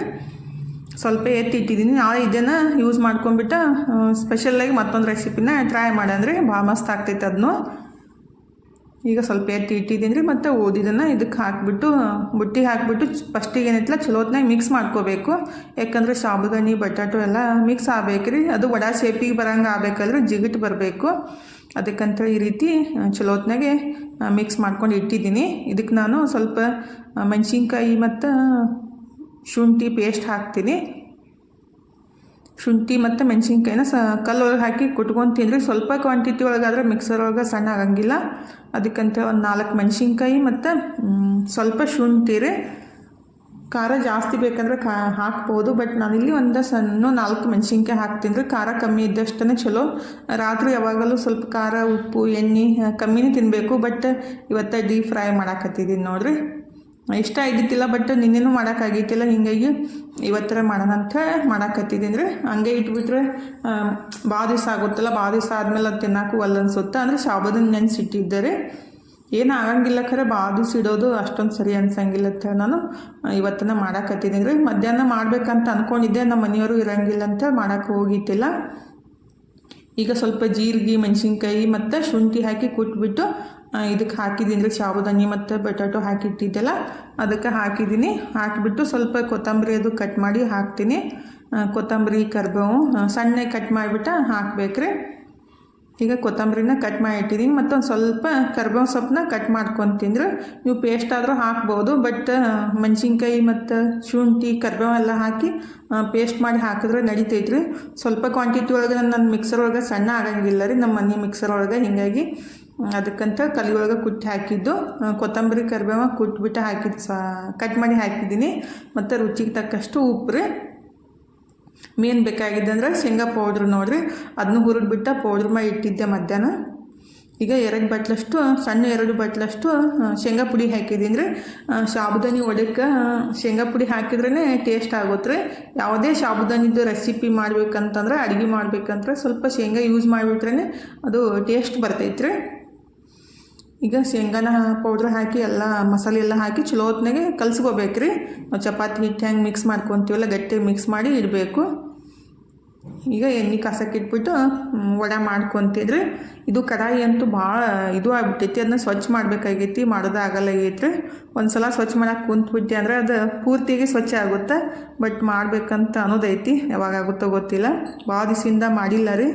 ಸ್ವಲ್ಪ ಎತ್ತಿ ಇಟ್ಟಿದ್ದೀನಿ. ನಾಳೆ ಇದನ್ನು ಯೂಸ್ ಮಾಡ್ಕೊಂಡ್ಬಿಟ್ಟು ಸ್ಪೆಷಲ್ಲಾಗಿ ಮತ್ತೊಂದು ರೆಸಿಪಿನ ಟ್ರೈ ಮಾಡಂದ್ರೆ ಭಾಳ ಮಸ್ತ್ ಆಗ್ತೈತೆ ಅದನ್ನು ಈಗ ಸ್ವಲ್ಪ ಎತ್ತಿ ಇಟ್ಟಿದ್ದೀನಿ ರೀ, ಮತ್ತು ಓದಿದನ್ನು ಇದಕ್ಕೆ ಹಾಕಿಬಿಟ್ಟು, ಬುಟ್ಟಿ ಹಾಕಿಬಿಟ್ಟು ಫಸ್ಟಿಗೆ ಏನೈತಲ್ಲ ಚಲೋತ್ನಾಗ ಮಿಕ್ಸ್ ಮಾಡ್ಕೋಬೇಕು. ಯಾಕಂದರೆ ಸಾಬುದಾನಿ ಬಟಾಟೊ ಎಲ್ಲ ಮಿಕ್ಸ್ ಆಗ್ಬೇಕು ರೀ. ಅದು ವಡಾ ಶೇಪಿಗೆ ಬರಂಗೆ ಆಗ್ಬೇಕಾದ್ರೆ ಜಿಗಿಟ್ ಬರಬೇಕು. ಅದಕ್ಕಂತ ಈ ರೀತಿ ಚಲೋತ್ನಾಗೆ ಮಿಕ್ಸ್ ಮಾಡ್ಕೊಂಡು ಇಟ್ಟಿದ್ದೀನಿ. ಇದಕ್ಕೆ ನಾನು ಸ್ವಲ್ಪ ಮೆಣಸಿನ್ಕಾಯಿ ಮತ್ತು ಶುಂಠಿ ಪೇಸ್ಟ್ ಹಾಕ್ತೀನಿ. ಶುಂಠಿ ಮತ್ತು ಮೆಣಸಿನ್ಕಾಯಿನ ಸ ಕಲ್ಲೊಳಗೆ ಹಾಕಿ ಕುಟ್ಕೊಂಡು ತಿಂದರೆ ಸ್ವಲ್ಪ ಕ್ವಾಂಟಿಟಿ ಒಳಗಾದ್ರೆ ಮಿಕ್ಸರ್ ಒಳಗೆ ಸಣ್ಣ ಆಗಂಗಿಲ್ಲ. ಅದಕ್ಕಂತ ಒಂದು ನಾಲ್ಕು ಮೆಣಸಿನ್ಕಾಯಿ ಮತ್ತು ಸ್ವಲ್ಪ ಶುಂಠಿ ರೀ. ಖಾರ ಜಾಸ್ತಿ ಬೇಕಂದ್ರೆ ಕಾ ಹಾಕ್ಬೋದು. ಬಟ್ ನಾನಿಲ್ಲಿ ಒಂದು ಸಣ್ಣ ನಾಲ್ಕು ಮೆಣಸಿನ್ಕಾಯಿ ಹಾಕ್ತೀನಿ ಖಾರ ಕಮ್ಮಿ ಇದ್ದಷ್ಟೇ ಚಲೋ. ರಾತ್ರಿ ಯಾವಾಗಲೂ ಸ್ವಲ್ಪ ಖಾರ, ಉಪ್ಪು, ಎಣ್ಣೆ, ಕಮ್ಮಿನೇ ತಿನ್ನಬೇಕು ಬಟ್ ಇವತ್ತು ಡೀಪ್ ಫ್ರೈ ಮಾಡಾಕತ್ತಿದ್ದೀನಿ ನೋಡ್ರಿ. ಇಷ್ಟ ಆಗಿತ್ತಿಲ್ಲ ಬಟ್ ನಿನ್ನೇನು ಮಾಡೋಕ್ಕಾಗಿತ್ತಿಲ್ಲ ಹಿಂಗಾಗಿ ಇವತ್ತರ ಮಾಡೋಣ ಅಂತ ಮಾಡಾಕತ್ತಿದ್ದೀನಿ ರೀ ಹಂಗೆ ಇಟ್ಬಿಟ್ರೆ ಭಾಳ ದಿವಸ ಆಗುತ್ತಲ್ಲ ಭಾಳ ದಿವಸ ಆದಮೇಲೆ ಅದು ತಿನ್ನೋಕ್ಕೂ ಒಲ್ಲ ಅನ್ಸುತ್ತೆ. ಅಂದರೆ ಶಾಬದನ್ನ ನೆನೆಸಿಟ್ಟಿದ್ದಾರೆ. ಏನು ಆಗಂಗಿಲ್ಲ ಖರೆ ಭಾಳ ದಿವ್ಸ ಇಡೋದು ಅಷ್ಟೊಂದು ಸರಿ ಅನ್ಸಂಗಿಲ್ಲ ಅಂತ ನಾನು ಇವತ್ತನ್ನು ಇವತ್ತನ ಮಾಡಾಕತ್ತಿದ್ದೀನಿ ರೀ ಮಧ್ಯಾಹ್ನ ಮಾಡಬೇಕಂತ ಅಂದ್ಕೊಂಡಿದ್ದೆ ನಮ್ಮ ಮನೆಯವರು ಇರಂಗಿಲ್ಲ ಅಂತ ಮಾಡೋಕ್ಕೆ ಹೋಗಿತ್ತಿಲ್ಲ ಈಗ ಸ್ವಲ್ಪ ಜೀರಿಗೆ, ಮೆಣಸಿನ್ಕಾಯಿ ಮತ್ತು ಶುಂಠಿ ಹಾಕಿ ಕುಟ್ಬಿಟ್ಟು ಇದಕ್ಕೆ ಹಾಕಿದ್ದೀನಿ. ಶಾಬುದಾನಿ ಮತ್ತು ಬಟಾಟೊ ಹಾಕಿಟ್ಟಿದ್ದೆಲ್ಲ. ಅದಕ್ಕೆ ಹಾಕಿದ್ದೀನಿ. ಹಾಕಿಬಿಟ್ಟು ಸ್ವಲ್ಪ ಕೊತ್ತಂಬರಿ ಅದು ಕಟ್ ಮಾಡಿ ಹಾಕ್ತೀನಿ. ಕೊತ್ತಂಬರಿ, ಕರಿಬೇವು ಸಣ್ಣ ಕಟ್ ಮಾಡಿಬಿಟ್ಟು ಹಾಕ್ಬೇಕ್ರಿ. ಈಗ ಕೊತ್ತಂಬರಿನ ಕಟ್ ಮಾಡಿ ಇಟ್ಟಿದ್ದೀನಿ ಮತ್ತೊಂದು ಸ್ವಲ್ಪ ಕರ್ಬೇವು ಸೊಪ್ಪನ್ನ ಕಟ್ ಮಾಡ್ಕೊಂಡು ತಿಂದರೆ ನೀವು ಪೇಸ್ಟ್ ಆದರೂ ಹಾಕ್ಬೋದು. ಬಟ್ ಮೆಣಸಿನ್ಕಾಯಿ ಮತ್ತು ಶುಂಠಿ, ಕರ್ಬೇವು ಎಲ್ಲ ಹಾಕಿ ಪೇಸ್ಟ್ ಮಾಡಿ ಹಾಕಿದ್ರೆ ನಡಿತೈತ್ರಿ. ಸ್ವಲ್ಪ ಕ್ವಾಂಟಿಟಿ ಒಳಗೆ ನನ್ನ ಮಿಕ್ಸರ್ ಒಳಗೆ ಸಣ್ಣ ಆಗಂಗಿಲ್ಲ ರೀ. ನಮ್ಮ ಮನೆ ಮಿಕ್ಸರ್ ಒಳಗೆ. ಹೀಗಾಗಿ ಅದಕ್ಕಂತ ಕಲಿ ಒಳಗೆ ಕುಟ್ಟಿ ಹಾಕಿದ್ದು ಕೊತ್ತಂಬರಿ, ಕರಿಬೇವ ಕುಟ್ಬಿಟ್ಟು ಹಾಕಿದ್ದು ಸಾ ಕಟ್ ಮಾಡಿ ಹಾಕಿದ್ದೀನಿ. ಮತ್ತು ರುಚಿಗೆ ತಕ್ಕಷ್ಟು ಉಪ್ಪು ರೀ. ಮೇನ್ ಬೇಕಾಗಿದ್ದಂದ್ರೆ ಶೇಂಗಾ ಪೌಡ್ರ್ ನೋಡ್ರಿ. ಅದನ್ನು ಹುರಿದ್ಬಿಟ್ಟು ಪೌಡ್ರ್ ಮಾಡಿ ಇಟ್ಟಿದ್ದೆ ಮಧ್ಯಾಹ್ನ. ಈಗ ಎರಡು ಬಟ್ಲಷ್ಟು, ಸಣ್ಣ ಎರಡು ಬಟ್ಲಷ್ಟು ಶೇಂಗಾ ಪುಡಿ ಹಾಕಿದ್ದೀನಿ ರೀ. ಸಾಬುದಾನಿ ಒಡಕ್ಕೆ ಶೇಂಗಾ ಪುಡಿ ಹಾಕಿದ್ರೇ ಟೇಸ್ಟ್ ಆಗುತ್ತೆ ರೀ. ಯಾವುದೇ ಸಾಬುದಾನಿದು ರೆಸಿಪಿ ಮಾಡ್ಬೇಕಂತಂದ್ರೆ, ಅಡುಗೆ ಮಾಡ್ಬೇಕಂದ್ರೆ ಸ್ವಲ್ಪ ಶೇಂಗಾ ಯೂಸ್ ಮಾಡಿಬಿಟ್ರೇ ಅದು ಟೇಸ್ಟ್ ಬರ್ತೈತೆ ರೀ. ಈಗ ಶೇಂಗಾನ ಪೌಡ್ರ್ ಹಾಕಿ ಎಲ್ಲ ಮಸಾಲೆ ಎಲ್ಲ ಹಾಕಿ ಚಲೋ ಹೊತ್ನಾಗೆ ಕಲ್ಸ್ಕೋಬೇಕು ರೀ ನಾವು ಚಪಾತಿ ಹಿಟ್ಟು ಹೆಂಗೆ ಮಿಕ್ಸ್ ಮಾಡ್ಕೊತೀವಲ್ಲ ಗಟ್ಟಿ ಮಿಕ್ಸ್ ಮಾಡಿ ಇಡಬೇಕು. ಈಗ ಎಣ್ಣೆ ಕಾಸಕ್ಕೆ ಇಟ್ಬಿಟ್ಟು ಮ್, ವಡೆ ಮಾಡ್ಕೊತಿದ್ರಿ. ಇದು ಕಡಾಯಿ ಅಂತೂ ಭಾಳ ಇದು ಆಗ್ಬಿಟ್ಟೈತಿ ಅದನ್ನ ಸ್ವಚ್ಛ ಮಾಡಬೇಕಾಗೈತಿ ಮಾಡೋದು ಆಗಲ್ಲ ಆಗೈತ್ರಿ ಒಂದು ಸಲ ಸ್ವಚ್ಛ ಮಾಡೋಕೆ ಕುಂತ್ಬಿಟ್ಟೆ ಅಂದ್ರೆ ಅದು ಪೂರ್ತಿಯಾಗಿ ಸ್ವಚ್ಛ ಆಗುತ್ತೆ. ಬಟ್ ಮಾಡಬೇಕಂತ ಅನ್ನೋದೈತಿ ಯಾವಾಗ ಆಗುತ್ತೋ ಗೊತ್ತಿಲ್ಲ. ಭಾಳ ದಿವಸದಿಂದ ಮಾಡಿಲ್ಲ ರೀ.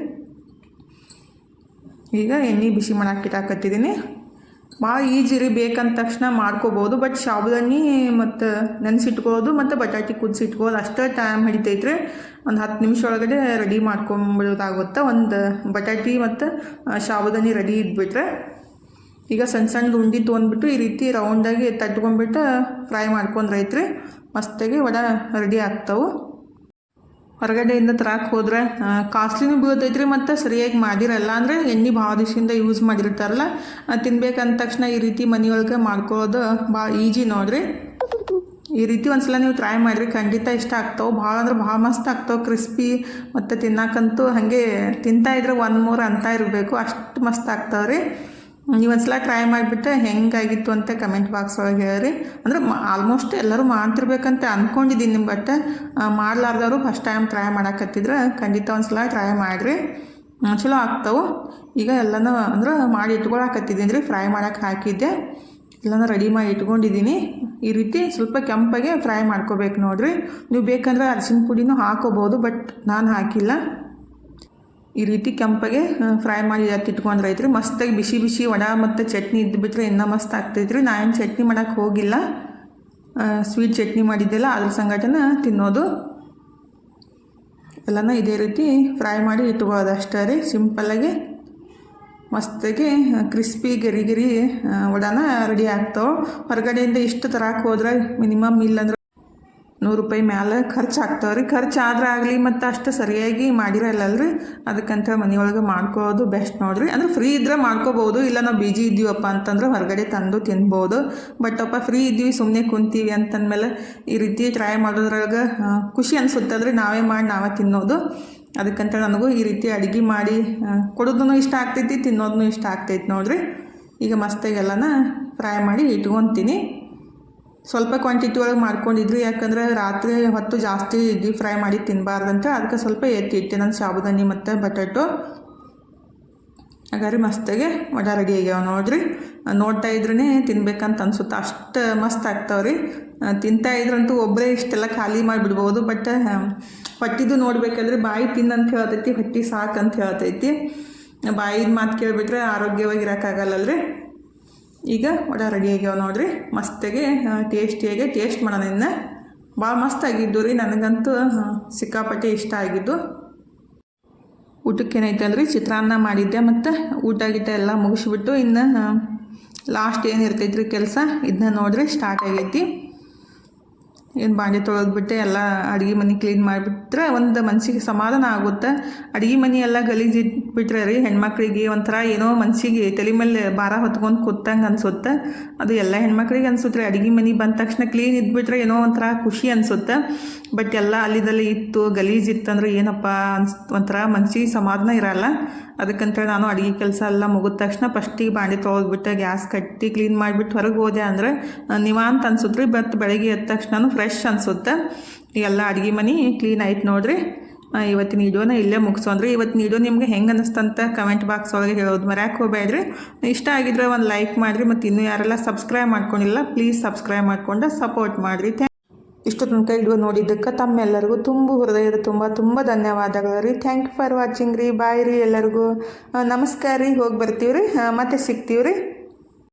ಈಗ ಎಣ್ಣೆ ಬಿಸಿ ಮಾಡಕ್ಕೆ ಇಟ್ಟಾಕತ್ತಿದ್ದೀನಿ ಭಾಳ ಈಜಿ ರೀ ಬೇಕಂದ ತಕ್ಷಣ ಮಾಡ್ಕೋಬೋದು. ಬಟ್ ಸಾಬುದಾನಿ ಮತ್ತು ನೆನೆಸಿಟ್ಕೊಳ್ಳೋದು ಮತ್ತು ಬಟಾಟಿ ಕುದಿಸಿಟ್ಕೊಳ್ಳೋದು ಅಷ್ಟೇ ಟೈಮ್ ಹಿಡಿತೈತ್ರಿ. ಒಂದು ಹತ್ತು ನಿಮಿಷ ಒಳಗಡೆ ರೆಡಿ ಮಾಡ್ಕೊಂಬಿಡೋದಾಗುತ್ತೆ. ಒಂದು ಬಟಾಟಿ ಮತ್ತು ಸಾಬುದಾನಿ ರೆಡಿ ಇದ್ಬಿಟ್ರೆ ಈಗ ಸಣ್ಣ ಸಣ್ಣ ಉಂಡಿ ತೊಗೊಂಡ್ಬಿಟ್ಟು ಈ ರೀತಿ ರೌಂಡಾಗಿ ತಟ್ಕೊಂಡ್ಬಿಟ್ಟು ಫ್ರೈ ಮಾಡ್ಕೊಂಡ್ರೈತ್ರಿ ಮಸ್ತಾಗಿ ವಡ ರೆಡಿ ಆಗ್ತಾವೆ. ಹೊರಗಡೆಯಿಂದ ತರಕ್ಕೆ ಹೋದ್ರೆ ಕಾಸ್ಟ್ಲಿನೂ ಬೀಳ್ತೈತ್ರಿ ಮತ್ತು ಸರಿಯಾಗಿ ಮಾಡಿರಲ್ಲ ಅಂದರೆ ಎಣ್ಣೆ ಭಾಳ ದಿವಸದಿಂದ ಯೂಸ್ ಮಾಡಿರ್ತಾರಲ್ಲ ತಿನ್ಬೇಕಂದ ತಕ್ಷಣ ಈ ರೀತಿ ಮನೆಯೊಳಗೆ ಮಾಡ್ಕೊಳ್ಳೋದು ಭಾಳ ಈಜಿ ನೋಡ್ರಿ. ಈ ರೀತಿ ಒಂದ್ಸಲ ನೀವು ಟ್ರೈ ಮಾಡಿರಿ, ಖಂಡಿತ ಇಷ್ಟ ಆಗ್ತಾವೆ. ಭಾಳ ಅಂದ್ರೆ ಭಾಳ ಮಸ್ತ್ ಆಗ್ತಾವೆ ಕ್ರಿಸ್ಪಿ ಮತ್ತು ತಿನ್ನಕ್ಕಂತೂ ಹಾಗೆ ತಿಂತಾ ಇದ್ರೆ ಒಂದು ಮೂರು ಅಂತ ಇರಬೇಕು, ಅಷ್ಟು ಮಸ್ತ್ ಆಗ್ತಾವೆ ರೀ ನೀವು ಒಂದ್ಸಲ ಟ್ರೈ ಮಾಡಿಬಿಟ್ಟು ಹೆಂಗಾಗಿತ್ತು ಅಂತ ಕಮೆಂಟ್ ಬಾಕ್ಸ್ ಒಳಗೆ ಹೇಳ್ರಿ ಅಂದ್ರೆ ಆಲ್ಮೋಸ್ಟ್ ಎಲ್ಲರೂ ಮಾಡ್ತಿರ್ಬೇಕಂತ ಅಂದ್ಕೊಂಡಿದ್ದೀನಿ ಬಟ್ ಮಾಡ್ಲಾರ್ದವರು ಫಸ್ಟ್ ಟೈಮ್ ಟ್ರೈ ಮಾಡಕತ್ತಿದ್ರೆ ಖಂಡಿತ ಒಂದ್ಸಲ ಟ್ರೈ ಮಾಡಿರಿ. ಚಲೋ ಆಗ್ತಾವೆ. ಈಗ ಎಲ್ಲನೂ ಅಂದ್ರೆ ಮಾಡಿ ಇಟ್ಕೊಳಕತ್ತಿದ್ದೀನಿ ರೀ ಫ್ರೈ ಮಾಡೋಕೆ ಹಾಕಿದ್ದೆ. ಎಲ್ಲನೂ ರೆಡಿ ಮಾಡಿ ಇಟ್ಕೊಂಡಿದ್ದೀನಿ ಈ ರೀತಿ ಸ್ವಲ್ಪ ಕೆಂಪಾಗೆ ಫ್ರೈ ಮಾಡ್ಕೋಬೇಕು ನೋಡಿರಿ. ನೀವು ಬೇಕಂದ್ರೆ ಅರಿಶಿನ ಪುಡಿನೂ ಹಾಕೋಬೋದು ಬಟ್ ನಾನು ಹಾಕಿಲ್ಲ. ಈ ರೀತಿ ಕೆಂಪಗೆ ಫ್ರೈ ಮಾಡಿ ಎತ್ತಿಟ್ಕೊಂಡ್ರೆ ಐತ್ರಿ ಮಸ್ತಾಗಿ ಬಿಸಿ ಬಿಸಿ ವಡ ಮತ್ತು ಚಟ್ನಿ ಇದ್ದುಬಿಟ್ರೆ ಇನ್ನೂ ಮಸ್ತ್ ಆಗ್ತೈತ್ರಿ. ನಾ ಏನು ಚಟ್ನಿ ಮಾಡೋಕ್ಕೆ ಹೋಗಿಲ್ಲ. ಸ್ವೀಟ್ ಚಟ್ನಿ ಮಾಡಿದ್ದೆಲ್ಲ, ಅದ್ರ ಸಂಗಟನ ತಿನ್ನೋದು. ಎಲ್ಲನ ಇದೇ ರೀತಿ ಫ್ರೈ ಮಾಡಿ ಇಟ್ಕೊಳ್ಳೋದು ಅಷ್ಟೇ ರೀ. ಸಿಂಪಲ್ಲಾಗಿ ಮಸ್ತಾಗಿ ಕ್ರಿಸ್ಪಿ ಗೆರಿ ಗೆರಿ ವಡಾನ ರೆಡಿ ಆಗ್ತಾವೆ. ಹೊರಗಡೆಯಿಂದ ಇಷ್ಟು ತರಕ್ಕೆ ಹೋದ್ರೆ ಮಿನಿಮಮ್ ಇಲ್ಲಂದ್ರೆ ನೂರು ರೂಪಾಯಿ ಮ್ಯಾಲೆ ಖರ್ಚು ಆಗ್ತಾವೆ ರೀ ಖರ್ಚು ಆದ್ರೆ ಆಗಲಿ ಮತ್ತು ಅಷ್ಟು ಸರಿಯಾಗಿ ಮಾಡಿರಲ್ಲಲ್ರಿ. ಅದಕ್ಕಂತ ಮನೆಯೊಳಗೆ ಮಾಡ್ಕೋದು ಬೆಸ್ಟ್ ನೋಡಿರಿ. ಅಂದ್ರೆ ಫ್ರೀ ಇದ್ರೆ ಮಾಡ್ಕೋಬೋದು. ಇಲ್ಲ ನಾವು ಬಿಜಿ ಇದ್ದೀವಪ್ಪ ಅಂತಂದ್ರೆ ಹೊರಗಡೆ ತಂದು ತಿನ್ಬೋದು. ಬಟ್ ಅಪ್ಪ ಫ್ರೀ ಇದ್ದೀವಿ ಸುಮ್ಮನೆ ಕುಂತೀವಿ ಅಂತಂದಮೇಲೆ ಈ ರೀತಿ ಟ್ರೈ ಮಾಡೋದ್ರೊಳಗೆ ಖುಷಿ ಅಂದರೆ ನಾವೇ ಮಾಡಿ ನಾವೇ ತಿನ್ನೋದು. ಅದಕ್ಕಂತ ನನಗೂ ಈ ರೀತಿ ಅಡುಗೆ ಮಾಡಿ ಕೊಡೋದೂ ಇಷ್ಟ ಆಗ್ತೈತಿ ತಿನ್ನೋದೂ ಇಷ್ಟ ಆಗ್ತೈತಿ ನೋಡಿರಿ. ಈಗ ಮಸ್ತಾಗಿ ಎಲ್ಲನ ಫ್ರೈ ಮಾಡಿ ಇಟ್ಕೊತೀನಿ. ಸ್ವಲ್ಪ ಕ್ವಾಂಟಿಟಿ ಒಳಗೆ ಮಾಡ್ಕೊಂಡಿದ್ರಿ. ಯಾಕಂದ್ರೆ ರಾತ್ರಿ ಹೊತ್ತು ಜಾಸ್ತಿ ಡೀಪ್ ಫ್ರೈ ಮಾಡಿ ತಿನ್ನಬಾರ್ದಂತ ಅದಕ್ಕೆ ಸ್ವಲ್ಪ ಎತ್ತಿ ಇಟ್ಟೆ. ನಾನು ಸಾಬುದಾನಿ ಮತ್ತು ಬಟಾಟೊ. ಹಾಗಾದ್ರೆ ಮಸ್ತಾಗೆ ವಡ ರೆಡಿ ಆಗ್ಯಾವ ನೋಡ್ರಿ. ನೋಡ್ತಾ ಇದ್ರೇ ತಿನ್ಬೇಕಂತ ಅನ್ಸುತ್ತೆ. ಅಷ್ಟು ಮಸ್ತ್ ಆಗ್ತಾವ್ರಿ. ತಿಂತಾ ಇದ್ರಂತೂ ಒಬ್ಬರೇ ಇಷ್ಟೆಲ್ಲ ಖಾಲಿ ಮಾಡಿಬಿಡ್ಬೋದು. ಬಟ್ ಹೊಟ್ಟಿದು ನೋಡ್ಬೇಕಾದ್ರೆ ಬಾಯಿ ತಿನ್ನಂತ ಹೇಳ್ತೈತಿ. ಹೊಟ್ಟಿ ಸಾಕಂತ ಹೇಳ್ತೈತಿ. ಬಾಯಿದ ಮಾತು ಕೇಳಿಬಿಟ್ರೆ ಆರೋಗ್ಯವಾಗಿ ಇರೋಕ್ಕಾಗಲ್ಲಲ್ರಿ ಈಗ ವಡ ರೆಡಿ ಆಗ್ಯಾವ ನೋಡ್ರಿ? ಮಸ್ತಾಗೆ ಟೇಸ್ಟಿಯಾಗಿ ಟೇಸ್ಟ್ ಮಾಡೋಣ ಇನ್ನು. ಭಾಳ ಮಸ್ತ್ ಆಗಿದ್ದು ರೀ, ನನಗಂತೂ ಸಿಕ್ಕಾಪಟ್ಟೆ ಇಷ್ಟ ಆಗಿದ್ದು. ಊಟಕ್ಕೆ ಅಂದ್ರೆ ಚಿತ್ರಾನ್ನ ಮಾಡಿದ್ದೆ ಮತ್ತು ಊಟ ಗೀಟ ಎಲ್ಲ ಮುಗಿಸ್ಬಿಟ್ಟು ಇನ್ನು ಲಾಸ್ಟ್ ಏನು ಇರ್ತೈತ್ರಿ ಕೆಲಸ? ಇದನ್ನ ನೋಡ್ರಿ ಸ್ಟಾರ್ಟ್ ಆಗೈತಿ. ಏನು ಬಾಂಡೆ ತೊಳೆದ್ಬಿಟ್ಟೆ, ಎಲ್ಲ ಅಡುಗೆ ಮನೆ ಕ್ಲೀನ್ ಮಾಡಿಬಿಟ್ರೆ ಒಂದು ಮನಸ್ಸಿಗೆ ಸಮಾಧಾನ ಆಗುತ್ತೆ. ಅಡುಗೆ ಮನೆ ಎಲ್ಲ ಗಲೀಜು ಇಟ್ಬಿಟ್ರೆ ರೀ, ಹೆಣ್ಮಕ್ಳಿಗೆ ಒಂಥರ ಏನೋ ಮನಸ್ಸಿಗೆ ತಲೆ ಮೇಲೆ ಭಾರ ಹೊತ್ಕೊಂಡು ಕೂತಂಗೆ ಅನ್ಸುತ್ತೆ. ಅದು ಎಲ್ಲ ಹೆಣ್ಮಕ್ಳಿಗೆ ಅನ್ಸುತ್ತೆ ಅಡುಗೆ ಮನೆ ಬಂದ ತಕ್ಷಣ ಕ್ಲೀನ್ ಇದ್ಬಿಟ್ರೆ ಏನೋ ಒಂಥರ ಖುಷಿ ಅನ್ಸುತ್ತೆ. ಬಟ್ ಎಲ್ಲ ಅಲ್ಲಿದಲ್ಲಿ ಇತ್ತು ಗಲೀಜು ಇತ್ತಂದ್ರೆ ಏನಪ್ಪ ಅನ್ಸ್, ಒಂಥರ ಮನಸ್ಸಿಗೆ ಸಮಾಧಾನ ಇರಲ್ಲ. ಅದಕ್ಕಂತೇಳಿ ನಾನು ಅಡುಗೆ ಕೆಲಸ ಎಲ್ಲ ಮುಗಿದ ತಕ್ಷಣ ಫಸ್ಟಿಗೆ ಬಾಂಡೆ ತೊಳೆದ್ಬಿಟ್ಟು, ಗ್ಯಾಸ್ ಕಟ್ಟಿ ಕ್ಲೀನ್ ಮಾಡಿಬಿಟ್ಟು ಹೊರಗೆ ಹೋದೆ ಅಂದರೆ ನಿವಾಂತ ಅನ್ಸುತ್ತೆ ರೀ ಬಟ್ ಬೆಳಗ್ಗೆ ಎದ್ದ ತಕ್ಷಣ ಫ್ರೆಶ್ ಅನ್ಸುತ್ತೆ. ಎಲ್ಲ ಅಡುಗೆ ಮನೆ ಕ್ಲೀನ್ ಆಯ್ತು ನೋಡ್ರಿ. ಇವತ್ತಿನ ವಿಡಿಯೋನ ಇಲ್ಲೇ ಮುಗಿಸೋನ್ರಿ ಇವತ್ತಿನ ವಿಡಿಯೋ ನಿಮ್ಗೆ ಹೆಂಗೆ ಅನ್ನಿಸ್ತಂತ ಕಮೆಂಟ್ ಬಾಕ್ಸ್ ಒಳಗೆ ಹೇಳೋದು ಮರ್ಯಾಕೆ ಹೋಗ್ಬೇಡ್ರಿ. ಇಷ್ಟ ಆಗಿದ್ರೆ ಒಂದು ಲೈಕ್ ಮಾಡಿರಿ ಮತ್ತು ಇನ್ನೂ ಯಾರೆಲ್ಲ ಸಬ್ಸ್ಕ್ರೈಬ್ ಮಾಡ್ಕೊಂಡಿಲ್ಲ ಪ್ಲೀಸ್ ಸಬ್ಸ್ಕ್ರೈಬ್ ಮಾಡ್ಕೊಂಡು ಸಪೋರ್ಟ್ ಮಾಡಿರಿ. ಥ್ಯಾಂಕ್ ಇಷ್ಟು ತನಕ ವಿಡಿಯೋ ನೋಡಿದ್ದಕ್ಕೆ ತಮ್ಮೆಲ್ಲರಿಗೂ ತುಂಬ ಹೃದಯದ ತುಂಬ ತುಂಬ ಧನ್ಯವಾದಗಳು ರೀ. ಥ್ಯಾಂಕ್ ಯು ಫಾರ್ ವಾಚಿಂಗ್ ರೀ. ಬಾಯ್ ರೀ ಎಲ್ಲರಿಗೂ. ನಮಸ್ಕಾರ ರೀ. ಹೋಗಿ ಬರ್ತೀವಿ ರೀ ಮತ್ತೆ ಸಿಗ್ತೀವಿ ರೀ